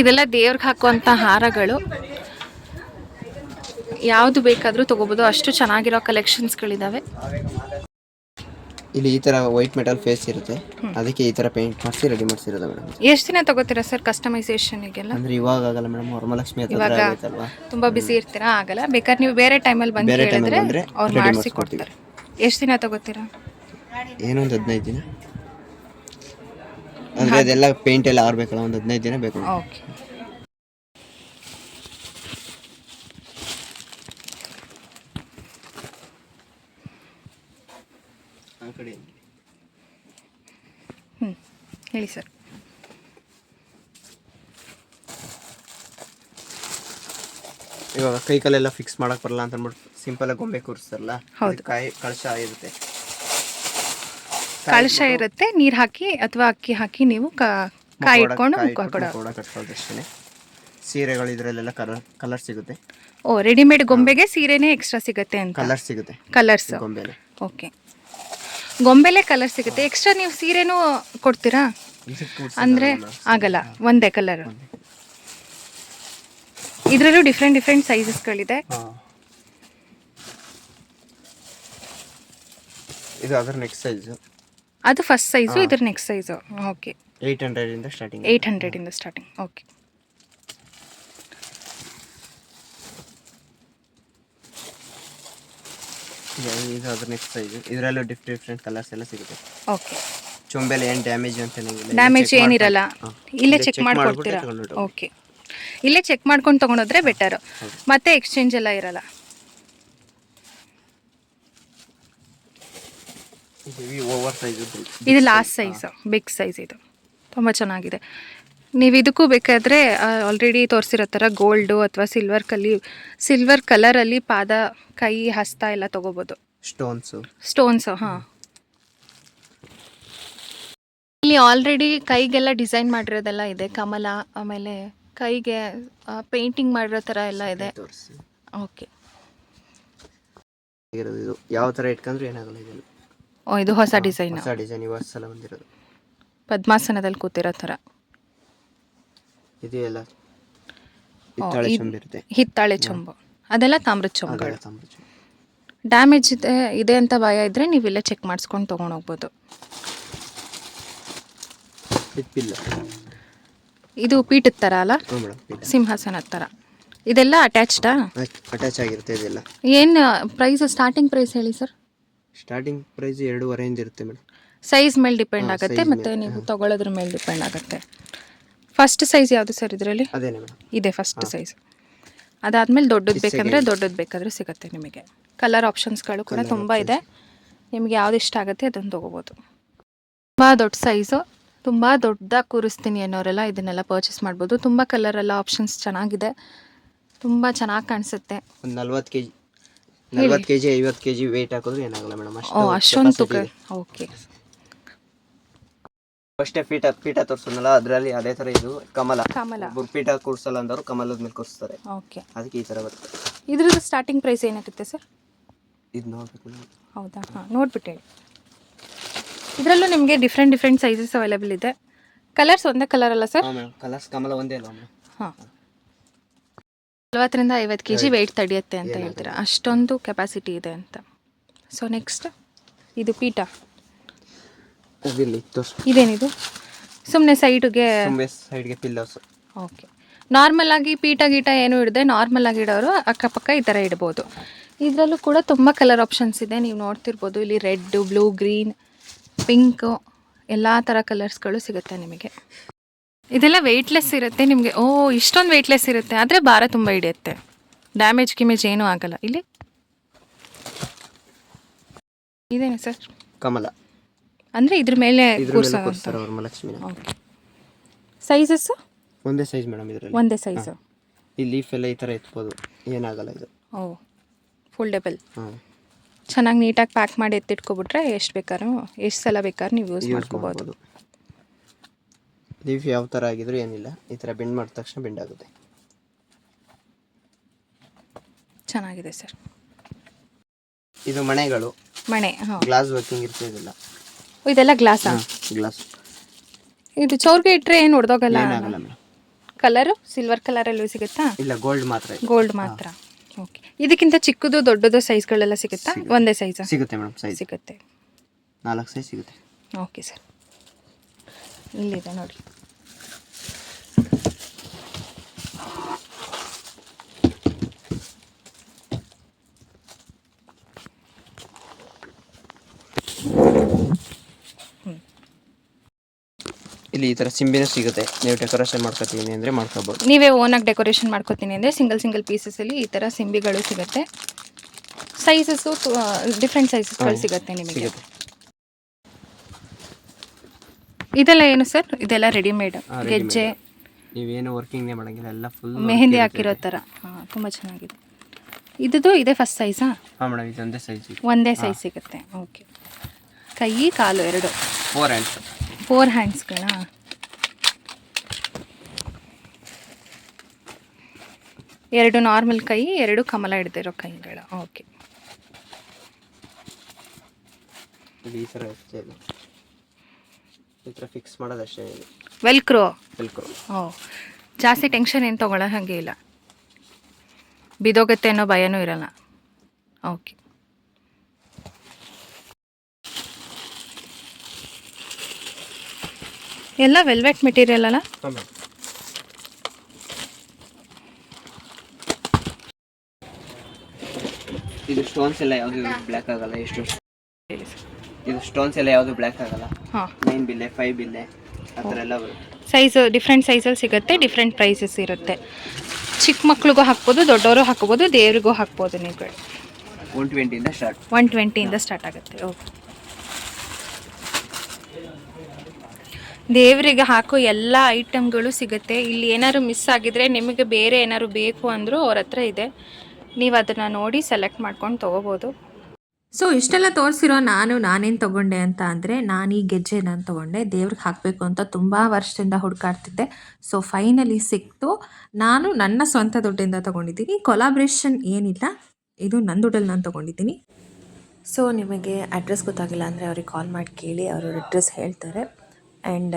[SPEAKER 2] ಇದೆಲ್ಲ ದೇವ್ರಿಗೆ ಹಾಕುವಂಥ ಹಾರಗಳು. ಯಾವುದು ಬೇಕಾದರೂ ತೊಗೋಬೋದು. ಅಷ್ಟು ಚೆನ್ನಾಗಿರೋ ಕಲೆಕ್ಷನ್ಸ್ಗಳಿದ್ದಾವೆ
[SPEAKER 3] ಇಲ್ಲಿ ಈ ಥರ ವೈಟ್ ಮೆಟಲ್ ಫೇಸ್ ಇರುತ್ತೆ. ಅದಕ್ಕೆ ಈ ಥರ ಪೇಂಟ್ ಮಾಡಿಸಿ ರೆಡಿ ಮಾಡಿಸಿರೋದು ಮೇಡಮ್
[SPEAKER 2] ಎಷ್ಟು ದಿನ ತಗೋತೀರಾ ಸರ್ ಕಸ್ಟಮೈಸೇಷನ್ಗೆಲ್ಲ
[SPEAKER 3] ಅಂದ್ರೆ ಇವಾಗ ಆಗಲ್ಲ ಮೇಡಮ್ ವರಮಲಕ್ಷ್ಮಿ ಹತ್ರ
[SPEAKER 2] ಇವಾಗ ತುಂಬ ಬಿಸಿ ಇರ್ತೀರಾ? ಆಗಲ್ಲ. ಬೇಕಾದ್ರೆ ನೀವು ಬೇರೆ ಟೈಮಲ್ಲಿ ಬಂದು
[SPEAKER 3] ಬೇರೆ time ಬಂದ್ರೆ
[SPEAKER 2] ಅವ್ರು
[SPEAKER 3] ready
[SPEAKER 2] ಮಾಡಿಸಿ
[SPEAKER 3] ಮಾಡಿಸ್ಕೊಡ್ತೀವಿ.
[SPEAKER 2] ಕೊಡ್ತಾರೆ. ಎಷ್ಟು ದಿನ ತಗೋತೀರಾ?
[SPEAKER 3] ಏನೋ ಒಂದು ಹದಿನೈದು ದಿನ? ಅಂದ್ರೆ ಅದೆಲ್ಲ ಪೇಂಟ್ ಎಲ್ಲ ಆರ್ಬೇಕಲ್ಲ ಒಂದು ಹದಿನೈದು ದಿನ ಬೇಕು
[SPEAKER 2] ಓಕೆ
[SPEAKER 3] ಆ ಕಡೆ
[SPEAKER 2] ಹ್ಞೂ ಹೇಳಿ ಸರ್
[SPEAKER 3] ಇವಾಗ ಕೈ ಕಾಲೆಲ್ಲ ಫಿಕ್ಸ್ ಮಾಡಕ್ ಬರಲ್ಲ ಅಂತ ಅಂದ್ಬಿಟ್ಟು ಸಿಂಪಲ್ ಆಗಿ ಗೊಂಬೆ ಕೂರಿಸ್ತಾರಲ್ಲ?
[SPEAKER 2] ಹೌದು.
[SPEAKER 3] ಕಾಯಿ ಕಳಶ ಇರುತ್ತೆ.
[SPEAKER 2] ಕಳಶ ಇರುತ್ತೆ ನೀರು ಹಾಕಿ ಅಥವಾ ಅಕ್ಕಿ ಹಾಕಿ ನೀವು ಕಾಯಿ ಇಟ್ಕೊಂಡು ಮುಖ
[SPEAKER 3] ಕಟ್ಕೊಳ್ಳೋದು ಅಷ್ಟೇ ಸೀರೆಗಳು ಇದ್ರಲ್ಲೆಲ್ಲ ಕಲರ್ ಕಲರ್ ಸಿಗುತ್ತೆ.
[SPEAKER 2] ಓ ರೆಡಿಮೇಡ್ ಗೊಂಬೆಗೆ ಸೀರೆನೇ ಎಕ್ಸ್ಟ್ರಾ ಸಿಗುತ್ತೆ ಅಂತ?
[SPEAKER 3] ಕಲರ್ ಸಿಗುತ್ತೆ
[SPEAKER 2] ಕಲರ್ಸ್
[SPEAKER 3] ಗೊಂಬೆಲೆ
[SPEAKER 2] ಓಕೆ ಗೊಂಬೆಲೆ ಕಲರ್ ಸಿಗುತ್ತೆ. ಎಕ್ಸ್ಟ್ರಾ ನೀವು ಸೀರೆನೂ ಕೊಡ್ತೀರಾ? ಅಂದ್ರೆ ಆಗಲ್ಲ ಒಂದೇ ಕಲರ್ ಇದರಲ್ಲೂ ಡಿಫ್ರೆಂಟ್ ಡಿಫ್ರೆಂಟ್ ಸೈಜಸ್ಗಳಿದೆ.
[SPEAKER 3] ಇದು ಅದರ ನೆಕ್ಸ್ಟ್ ಸೈಜ್
[SPEAKER 2] ಅದು ಫಸ್ಟ್ ಸೈಜು ಇದ್ರ next size okay
[SPEAKER 3] eight hundred ಇಂದ ಸ್ಟಾರ್ಟಿಂಗ್
[SPEAKER 2] ಏಯ್ಟ್ ಹಂಡ್ರೆಡಿಂದ ಸ್ಟಾರ್ಟಿಂಗ್ ಓಕೆ
[SPEAKER 3] ಇದು ಅದ್ರ ನೆಕ್ಸ್ಟ್ ಸೈಜ್ ಇದರಲ್ಲೂ ಡಿಫ್ರೆಂಟ್ ಡಿಫ್ರೆಂಟ್ ಕಲರ್ಸ್ ಎಲ್ಲ ಸಿಗುತ್ತೆ.
[SPEAKER 2] ಓಕೆ
[SPEAKER 3] ಚೊಂಬೆಲಿ ಏನು ಡ್ಯಾಮೇಜ್ ಅಂತ ಏನಿಲ್ಲ
[SPEAKER 2] ಡ್ಯಾಮೇಜ್ ಏನಿರಲ್ಲ. ಇಲ್ಲೇ ಚೆಕ್ ಮಾಡ್ಕೊಡ್ತೀರಾ? ಓಕೆ ಇಲ್ಲೇ ಚೆಕ್ ಮಾಡ್ಕೊಂಡು ತೊಗೊಂಡೋದ್ರೆ ಬೆಟರ್ ಮತ್ತೆ ಎಕ್ಸ್ಚೇಂಜ್ ಎಲ್ಲ ಇರಲ್ಲ. ಇದು ಲಾಸ್ಟ್ ಸೈಜು ಬಿಗ್ ಸೈಜ್ ಇದು. ತುಂಬ ಚೆನ್ನಾಗಿದೆ. ನೀವು ಇದಕ್ಕೂ ಬೇಕಾದರೆ ಆಲ್ರೆಡಿ ತೋರಿಸಿರೋ ಥರ ಗೋಲ್ಡು ಅಥವಾ ಸಿಲ್ವರ್ ಕಲ್ಲಿ ಸಿಲ್ವರ್ ಕಲರಲ್ಲಿ ಪಾದ ಕೈ ಹಸ್ತ ಎಲ್ಲ ತೊಗೋಬೋದು.
[SPEAKER 3] ಸ್ಟೋನ್ಸು
[SPEAKER 2] ಸ್ಟೋನ್ಸು ಹಾಂ. ಇಲ್ಲಿ ಆಲ್ರೆಡಿ ಕೈಗೆಲ್ಲ ಡಿಸೈನ್ ಮಾಡಿರೋದೆಲ್ಲ ಇದೆ. ಕಮಲ ಆಮೇಲೆ ಕೈಗೆ ಪೇಂಟಿಂಗ್ ಮಾಡಿರೋ ಥರ ಎಲ್ಲ ಇದೆ.
[SPEAKER 3] ತೋರಿಸಿ.
[SPEAKER 2] ಓಕೆ
[SPEAKER 3] ಇದು. ಯಾವ ಥರ ಇಟ್ಕೊಂಡ್ರೆ ಏನಾಗಲ್ಲ ಇದು
[SPEAKER 2] ಓ ಇದು ಹೊಸ ಡಿಸೈನ್
[SPEAKER 3] ಹೊಸ ಡಿಸೈನ್ ಇವತ್ತು ಸಲ ಬಂದಿರೋದು.
[SPEAKER 2] ಪದ್ಮಾಸನದಲ್ಲಿ ಕೂತಿರೋ ಥರ
[SPEAKER 3] ಇದು ಎಲ್ಲ ಹಿತ್ತಾಳೆ
[SPEAKER 2] ಇದ್- ಚೊಂಬು ಅದೆಲ್ಲ ತಾಮ್ರದ ಚೊಂಬುಗಳು.
[SPEAKER 3] ಅದೆಲ್ಲ ತಾಮ್ರ ಚೊಂಬು.
[SPEAKER 2] ಡ್ಯಾಮೇಜ್ ಇದೆ ಇದೆ ಅಂತ ಭಯ ಇದ್ರೆ ನೀವು ಇಲ್ಲೇ ಚೆಕ್ ಮಾಡಿಸ್ಕೊಂಡು ತೊಗೊಂಡೋಗ್ಬೋದು
[SPEAKER 3] ಇದು ಪಿಲ್ಲ
[SPEAKER 2] ಇದು ಪೀಠದ ಥರ ಅಲ್ಲ?
[SPEAKER 3] ಹ್ಞೂ ಮೇಡಮ್ ಪಿಲ್ಲ
[SPEAKER 2] ಸಿಂಹಾಸನದ ಥರ ಇದೆಲ್ಲ ಅಟ್ಯಾಚ್ಡಾ
[SPEAKER 3] ಅಟ್ಯಾಚ್ ಆಗಿರುತ್ತೆ ಇದೆಲ್ಲ.
[SPEAKER 2] ಏನು ಪ್ರೈಸ್ ಸ್ಟಾರ್ಟಿಂಗ್ ಪ್ರೈಸ್ ಹೇಳಿ ಸರ್
[SPEAKER 3] ಸ್ಟಾರ್ಟಿಂಗ್ ಪ್ರೈಸ್ ಎರಡೂವರೆಯಿಂದ ಇರುತ್ತೆ ಮೇಡಮ್
[SPEAKER 2] ಸೈಜ್ ಮೇಲೆ ಡಿಪೆಂಡ್ ಆಗುತ್ತೆ ಮತ್ತು ನೀವು ತಗೊಳ್ಳೋದ್ರ ಮೇಲೆ ಡಿಪೆಂಡ್ ಆಗುತ್ತೆ. ಫಸ್ಟ್ ಸೈಜ್ ಯಾವುದು ಸರ್ ಇದರಲ್ಲಿ?
[SPEAKER 3] ಅದೇನೆ ಮೇಡಮ್
[SPEAKER 2] ಇದೆ ಫಸ್ಟ್ ಸೈಜ್ ಅದಾದ್ಮೇಲೆ ದೊಡ್ಡದು ಬೇಕಂದ್ರೆ. ದೊಡ್ಡದು ಬೇಕಾದ್ರೆ ಸಿಗುತ್ತೆ ನಿಮಗೆ. ಕಲರ್ ಆಪ್ಷನ್ಸ್ಗಳು ಕೂಡ ತುಂಬ ಇದೆ. ನಿಮಗೆ ಯಾವ್ದು ಇಷ್ಟ ಆಗುತ್ತೆ ಅದನ್ನು ತಗೋಬಹುದು ತುಂಬ ದೊಡ್ಡ ಸೈಜು ತುಂಬ ದೊಡ್ಡದಾಗಿ ಕೂರಿಸ್ತೀನಿ ಅನ್ನೋರೆಲ್ಲ ಇದನ್ನೆಲ್ಲ ಪರ್ಚೇಸ್ ಮಾಡ್ಬೋದು. ತುಂಬ ಎಲ್ಲ ಆಪ್ಷನ್ಸ್ ಚೆನ್ನಾಗಿದೆ. ತುಂಬ ಚೆನ್ನಾಗಿ ಕಾಣಿಸುತ್ತೆ.
[SPEAKER 3] ಒಂದು ನಲ್ವತ್ತು ಕೆ ಜಿ ನಲ್ವತ್ತು ಕೆ ಜಿ ಐವತ್ತು ಕೆ ಜಿ ವೆಯ್ಟ್ ಹಾಕಿದ್ರು ಏನಾಗಲ್ಲ ಮೇಡಮ್
[SPEAKER 2] ಓ ಅಷ್ಟೊಂದು ತೂಕ. ಓಕೆ
[SPEAKER 3] ಫಸ್ಟೇ ಪೀಠ ಪೀಠ ತೋರಿಸಲ್ಲ ಅದರಲ್ಲಿ ಅದೇ ಥರ ಇದು ಕಮಲ.
[SPEAKER 2] ಕಮಲ.
[SPEAKER 3] ಒಬ್ರು ಪೀಠ ಕೂರಿಸಲ್ಲ ಅಂದವರು ಕಮಲದ ಮೇಲೆ ಕೂರಿಸ್ತಾರೆ.
[SPEAKER 2] ಓಕೆ
[SPEAKER 3] ಅದಕ್ಕೆ ಈ ಥರ ಬರುತ್ತೆ.
[SPEAKER 2] ಇದ್ರದ್ದು ಸ್ಟಾರ್ಟಿಂಗ್ ಪ್ರೈಸ್ ಏನಾಗುತ್ತೆ ಸರ್
[SPEAKER 3] ಇದು ನೋಡ್ಬೇಕು
[SPEAKER 2] ಹೌದಾ? ಹಾಂ ನೋಡ್ಬಿಟ್ಟು ಹೇಳಿ. ಇದರಲ್ಲೂ ನಿಮಗೆ ಡಿಫ್ರೆಂಟ್ ಡಿಫ್ರೆಂಟ್ ಸೈಜಸ್ ಅವೈಲೇಬಲ್ ಇದೆ. ಕಲರ್ಸ್ ಒಂದೇ ಕಲರ್ ಅಲ್ಲ ಸರ್
[SPEAKER 3] ಹಾಂ ಮೇಡಮ್ ಕಲರ್ಸ್ ಕಮಲ ಒಂದೇ ಅಲ್ಲ ಮೇಡಮ್
[SPEAKER 2] ಹಾಂ. ನಲವತ್ತರಿಂದ ಐವತ್ತು ಕೆ ಜಿ ವೆಯ್ಟ್ ತಡೆಯುತ್ತೆ ಅಂತ ಹೇಳ್ತೀರಾ? ಅಷ್ಟೊಂದು ಕೆಪಾಸಿಟಿ ಇದೆ ಅಂತ. ಸೊ ನೆಕ್ಸ್ಟ್ ಇದು ಪೀಠ.
[SPEAKER 3] ತೋರ್ಸು
[SPEAKER 2] ಇದೇನಿದು? ಸುಮ್ಮನೆ ಸೈಡ್ಗೆ
[SPEAKER 3] ತುಂಬೆ ಸೈಡ್ಗೆ ಪಿಲ್ಲರ್ಸ್
[SPEAKER 2] ಓಕೆ ನಾರ್ಮಲ್ ಆಗಿ ಪೀಠ ಗೀಟ ಏನು ಇಡದೆ ನಾರ್ಮಲ್ ಆಗಿ ಇಡೋರು ಅಕ್ಕಪಕ್ಕ ಈ ಥರ ಇಡ್ಬೋದು. ಇದರಲ್ಲೂ ಕೂಡ ತುಂಬ ಕಲರ್ ಆಪ್ಷನ್ಸ್ ಇದೆ. ನೀವು ನೋಡ್ತಿರ್ಬೋದು ಇಲ್ಲಿ ರೆಡ್ ಬ್ಲೂ ಗ್ರೀನ್ ಪಿಂಕು ಎಲ್ಲ ಥರ ಕಲರ್ಸ್ಗಳು ಸಿಗುತ್ತೆ ನಿಮಗೆ. ಇದೆಲ್ಲ ವೆಯ್ಟ್ಲೆಸ್ ಇರುತ್ತೆ ನಿಮಗೆ. ಓ ಇಷ್ಟೊಂದು ವೆಯ್ಟ್ಲೆಸ್ ಇರುತ್ತೆ. ಆದರೆ ಭಾರ ತುಂಬ ಹಿಡಿಯುತ್ತೆ. ಡ್ಯಾಮೇಜ್ ಗಿಮೇಜ್ ಏನೂ ಆಗಲ್ಲ. ಇಲ್ಲಿ? ಇದೇನು ಸರ್?
[SPEAKER 3] ಕಮಲ.
[SPEAKER 2] ಅಂದರೆ ಇದ್ರ ಮೇಲೆ
[SPEAKER 3] ಇದ್ರ ಮೇಲೆ
[SPEAKER 2] ಕೂರ್ಸೋದು
[SPEAKER 3] ಕೂರಿಸ್ತಾರೆ ಅವ್ರ ಮಲಕ್ಷ್ಮಿನ
[SPEAKER 2] ಓಕೆ ಸೈಜಸ್ಸು
[SPEAKER 3] ಒಂದೇ ಸೈಜ್ ಮೇಡಮ್ ಇದರಲ್ಲಿ.
[SPEAKER 2] ಒಂದೇ ಸೈಜು
[SPEAKER 3] ಈ ಲೀಫ್ ಎಲ್ಲ ಈ ಥರ ಎತ್ಬೋದು. ಏನಾಗಲ್ಲ ಇದು.
[SPEAKER 2] ಓ ಫುಲ್ ಡಬಲ್
[SPEAKER 3] ಹಾಂ.
[SPEAKER 2] ಚೆನ್ನಾಗಿ ನೀಟಾಗಿ ಪ್ಯಾಕ್ ಮಾಡಿ ಎತ್ತಿಟ್ಕೊಬಿಟ್ರೆ ಎಷ್ಟು ಬೇಕಾದ್ರೂ ಎಷ್ಟು ಸಲ ಬೇಕಾದ್ರೂ ನೀವು ಯೂಸ್ ಮಾಡ್ಕೋಬೋದು.
[SPEAKER 3] ಲೀಫ್ ಯಾವ ಥರ ಆಗಿದ್ರು ಏನಿಲ್ಲ. ಈ ಥರ ಬೆಂಡ್ ಮಾಡಿದ ತಕ್ಷಣ ಬೆಂಡ್ ಆಗುತ್ತೆ.
[SPEAKER 2] ಚೆನ್ನಾಗಿದೆ ಸರ್.
[SPEAKER 3] ಇದು ಮಣೆಗಳು.
[SPEAKER 2] ಮಣೆ ಹಾಂ.
[SPEAKER 3] ಗ್ಲಾಸ್ ವರ್ಕಿಂಗ್ ಇರ್ತದೆ ಇದೆಲ್ಲ
[SPEAKER 2] ಗ್ಲಾಸ್
[SPEAKER 3] ಗ್ಲಾಸಾ
[SPEAKER 2] ಇದು ಚೌರ್ಗೆ ಇಟ್ಟರೆ ಏನು ಹೊಡೆದೋಗಲ್ಲ?
[SPEAKER 3] ಏನಾಗಲ್ಲ ಮೇಡಮ್
[SPEAKER 2] ಕಲರು ಸಿಲ್ವರ್ ಕಲರಲ್ಲೂ ಸಿಗುತ್ತಾ?
[SPEAKER 3] ಇಲ್ಲ ಗೋಲ್ಡ್ ಮಾತ್ರ ಇದೆ.
[SPEAKER 2] ಗೋಲ್ಡ್ ಮಾತ್ರ. ಓಕೆ ಇದಕ್ಕಿಂತ ಚಿಕ್ಕದು ದೊಡ್ಡದು ಸೈಜ್ಗಳೆಲ್ಲ ಸಿಗುತ್ತಾ? ಒಂದೇ ಸೈಜ್
[SPEAKER 3] ಸಿಗುತ್ತೆ ಮೇಡಮ್ ಸೈಜ್
[SPEAKER 2] ಸಿಗುತ್ತೆ.
[SPEAKER 3] ನಾಲ್ಕು ಸೈಜ್ ಸಿಗುತ್ತೆ.
[SPEAKER 2] ಓಕೆ ಸರ್ ಇಲ್ಲಿದೆ ನೋಡಿ.
[SPEAKER 3] ಇಲ್ಲಿ ಈ ಥರ ಸಿಂಬಿನೂ ಸಿಗುತ್ತೆ. ನೀವು ಡೆಕೋರೇಷನ್ ಮಾಡ್ಕೋತೀನಿ ಅಂದ್ರೆ ಮಾಡ್ಕೋಬೋದು.
[SPEAKER 2] ನೀವೇ ಓನಾಗಿ ಡೆಕೋರೇಷನ್ ಮಾಡ್ಕೋತೀನಿ ಅಂದ್ರೆ ಸಿಂಗಲ್ ಸಿಂಗಲ್ ಪೀಸಸಲ್ಲಿ ಈ ಥರ ಸಿಂಬಿಗಳು ಸಿಗುತ್ತೆ. ಸೈಜಸ್ಸು ಡಿಫ್ರೆಂಟ್ ಸೈಜಸ್ಗಳು ಸಿಗುತ್ತೆ ನಿಮಗೆ. ಇದೆಲ್ಲ ಏನು ಸರ್ ಇದೆಲ್ಲ ರೆಡಿಮೇಡ್
[SPEAKER 3] ಗೆಜ್ಜೆ ನೀವು
[SPEAKER 2] ಗೆಜ್ಜೆ.
[SPEAKER 3] ನೀವೇನು ವರ್ಕಿಂಗ್ ಮಾಡಂಗಿಲ್ಲ ಎಲ್ಲ ಫುಲ್
[SPEAKER 2] ಮೆಹಂದಿ ಹಾಕಿರೋ ತರ. ತುಂಬಾ ತುಂಬ ಚೆನ್ನಾಗಿದೆ. ಇದ್ದು ಇದೆ ಫಸ್ಟ್ ಸೈಜಾ
[SPEAKER 3] ಹಾಂ ಮೇಡಮ್ ಇದೊಂದೇ ಸೈಜ್
[SPEAKER 2] ಒಂದೇ ಸೈಜ್ ಸಿಗುತ್ತೆ. ಓಕೆ ಕೈ ಕಾಲು ಎರಡು.
[SPEAKER 3] ಫೋರ್ ಹ್ಯಾಂಡ್ಸ್
[SPEAKER 2] ಫೋರ್ ಹ್ಯಾಂಡ್ಸ್ಗಳ ಎರಡು ನಾರ್ಮಲ್ ಕೈ ಎರಡು ಕಮಲ ಹಿಡ್ದಿರೋ ಕೈಗಳ. ಓಕೆ
[SPEAKER 3] ಇದು ಈ ಥರ ಅಷ್ಟೇ ಇದು. ಈ ಥರ ಫಿಕ್ಸ್ ಮಾಡೋದಷ್ಟೇ ಇದು.
[SPEAKER 2] ವೆಲ್ಕ್ರೋ
[SPEAKER 3] ವೆಲ್ಕ್ರೋ
[SPEAKER 2] ಓ ಜಾಸ್ತಿ ಟೆನ್ಷನ್ ಏನು ತೊಗೊಳ್ಳೋ ಹಾಗೆ ಇಲ್ಲ. ಬಿದೋಗತ್ತೆ ಅನ್ನೋ ಭಯನೂ ಇರಲ್ಲ. ಓಕೆ ಎಲ್ಲ ವೆಲ್ವೆಟ್ ಮೆಟೀರಿಯಲ್ ಅಲ್ಲ?
[SPEAKER 3] ಇದು ಸ್ಟೋನ್ಸ್ ಎಲ್ಲ ಯಾವುದು ಬ್ಲ್ಯಾಕ್ ಆಗಲ್ಲ ಎಷ್ಟು ಇದು ಸ್ಟೋನ್ಸ್ ಎಲ್ಲ ಯಾವುದು ಬ್ಲ್ಯಾಕ್ ಆಗಲ್ಲ?
[SPEAKER 2] ಹಾಂ.
[SPEAKER 3] ನೈನ್ ಬಿಲ್ಲೆ ಫೈವ್ ಬಿಲ್ಲೆ ಆ ಥರ ಎಲ್ಲ ಬರುತ್ತೆ.
[SPEAKER 2] ಸೈಜ್ ಡಿಫ್ರೆಂಟ್ ಸೈಜಲ್ಲಿ ಸಿಗುತ್ತೆ ಡಿಫ್ರೆಂಟ್ ಪ್ರೈಸಸ್ ಇರುತ್ತೆ. ಚಿಕ್ಕ ಮಕ್ಳಿಗೂ ಹಾಕ್ಬೋದು ದೊಡ್ಡವರು ಹಾಕ್ಬೋದು ದೇವ್ರಿಗೂ ಹಾಕ್ಬೋದು ನೀವು.
[SPEAKER 3] ಒನ್ ಟ್ವೆಂಟಿಯಿಂದ ಸ್ಟಾರ್ಟ್
[SPEAKER 2] ಒನ್ ಟ್ವೆಂಟಿಯಿಂದ ಸ್ಟಾರ್ಟ್ ಆಗುತ್ತೆ ಓಕೆ ದೇವರಿಗೆ ಹಾಕೋ ಎಲ್ಲ ಐಟಮ್ಗಳು ಸಿಗುತ್ತೆ. ಇಲ್ಲಿ ಏನಾದ್ರು ಮಿಸ್ ಆಗಿದ್ರೆ ನಿಮಗೆ ಬೇರೆ ಏನಾದ್ರು ಬೇಕು ಅಂದರೂ ಅವ್ರ ಹತ್ರ ಇದೆ. ನೀವು ಅದನ್ನು ನೋಡಿ ಸೆಲೆಕ್ಟ್ ಮಾಡ್ಕೊಂಡು ತೊಗೋಬೋದು.
[SPEAKER 1] ಸೊ ಇಷ್ಟೆಲ್ಲ ತೋರಿಸಿರೋ ನಾನು ನಾನೇನು ತೊಗೊಂಡೆ ಅಂತ ಅಂದರೆ ನಾನು ಈ ಗೆಜ್ಜೆ ನಾನು ತೊಗೊಂಡೆ. ದೇವ್ರಿಗೆ ಹಾಕಬೇಕು ಅಂತ ತುಂಬ ವರ್ಷದಿಂದ ಹುಡುಕಾಡ್ತಿದ್ದೆ. ಸೊ ಫೈನಲಿ ಸಿಕ್ತು. ನಾನು ನನ್ನ ಸ್ವಂತ ದುಡ್ಡಿಂದ ತೊಗೊಂಡಿದ್ದೀನಿ. ಕೊಲಾಬ್ರೇಷನ್ ಏನಿಲ್ಲ. ಇದು ನನ್ನ ದುಡ್ಡಲ್ಲಿ ನಾನು ತೊಗೊಂಡಿದ್ದೀನಿ. ಸೊ ನಿಮಗೆ ಅಡ್ರೆಸ್ ಗೊತ್ತಾಗಿಲ್ಲ ಅಂದರೆ ಅವ್ರಿಗೆ ಕಾಲ್ ಮಾಡಿ ಕೇಳಿ ಅವರು ಅಡ್ರೆಸ್ ಹೇಳ್ತಾರೆ. ಆ್ಯಂಡ್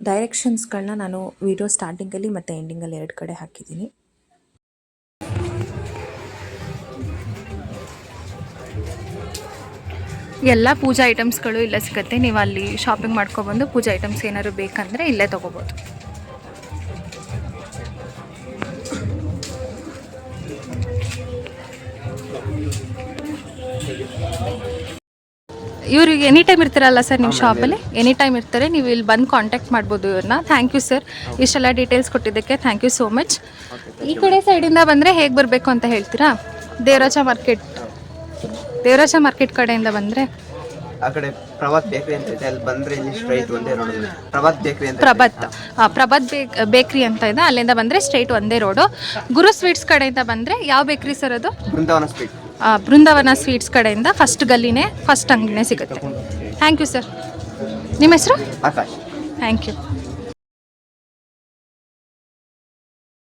[SPEAKER 1] ಡೈರೆಕ್ಷನ್ಸ್ಗಳನ್ನ ನಾನು ವಿಡಿಯೋ ಸ್ಟಾರ್ಟಿಂಗಲ್ಲಿ ಮತ್ತು ಎಂಡಿಂಗಲ್ಲಿ ಎರಡು ಕಡೆ ಹಾಕಿದ್ದೀನಿ.
[SPEAKER 2] ಎಲ್ಲ ಪೂಜಾ ಐಟಮ್ಸ್ಗಳು ಇಲ್ಲೇ ಸಿಗುತ್ತೆ. ನೀವು ಅಲ್ಲಿ ಶಾಪಿಂಗ್ ಮಾಡ್ಕೊಬಂದು ಪೂಜಾ ಐಟಮ್ಸ್ ಏನಾದ್ರು ಬೇಕಂದರೆ ಇಲ್ಲೇ ತೊಗೋಬೋದು. ಇವ್ರಿಗೆ ಎನಿ ಟೈಮ್ ಇರ್ತೀರಲ್ಲ ಸರ್ ನಿಮ್ಮ ಶಾಪಲ್ಲಿ ಎನಿ ಟೈಮ್ ಇರ್ತಾರೆ ನೀವು ಇಲ್ಲಿ ಬಂದು ಕಾಂಟ್ಯಾಕ್ಟ್ ಮಾಡ್ಬೋದು ಇವ್ರನ್ನ. ಥ್ಯಾಂಕ್ ಯು ಸರ್ ಇಷ್ಟೆಲ್ಲ ಡೀಟೇಲ್ಸ್ ಕೊಟ್ಟಿದ್ದಕ್ಕೆ ಥ್ಯಾಂಕ್ ಯು ಸೋ ಮಚ್ ಈ ಕಡೆ ಸೈಡಿಂದ ಬಂದರೆ ಹೇಗೆ ಬರಬೇಕು ಅಂತ ಹೇಳ್ತೀರಾ? ದೇವರಾಜ ಮಾರ್ಕೆಟ್ ದೇವರಾಜ ಮಾರ್ಕೆಟ್ ಕಡೆಯಿಂದ ಬಂದರೆ?
[SPEAKER 3] ಆ ಕಡೆ ಪ್ರಭಾತ್ ಬೇಕ್ರಿ ಅಂತ ಇದೆ. ಅಲ್ಲಿ ಬಂದ್ರೆ ಇಲ್ಲಿ ಸ್ಟ್ರೈಟ್ ಒಂದೇ ರೋಡ್ ಪ್ರಭಾತ್ ಬೇಕ್ರಿ ಅಂತ
[SPEAKER 2] ಪ್ರಭತ್. ಆ, ಪ್ರಭತ್ ಬೇಕ್ ಬೇಕ್ರಿ ಅಂತ ಇದೆ. ಅಲ್ಲಿಂದ ಬಂದರೆ ಸ್ಟ್ರೈಟ್ ಒಂದೇ ರೋಡು ಗುರು ಸ್ವೀಟ್ಸ್ ಕಡೆಯಿಂದ ಬಂದರೆ ಯಾವ ಬೇಕ್ರಿ ಸರ್ ಅದು?
[SPEAKER 3] ಬೃಂದಾವನ
[SPEAKER 2] ಆ, ಬೃಂದಾವನ ಸ್ವೀಟ್ಸ್ ಕಡೆಯಿಂದ ಫಸ್ಟ್ ಗಲ್ಲಿನೇ ಫಸ್ಟ್ ಅಂಗಡಿನೇ ಸಿಗುತ್ತೆ. ಥ್ಯಾಂಕ್ ಯು ಸರ್ ನಿಮ್ಮ ಹೆಸರು? Thank you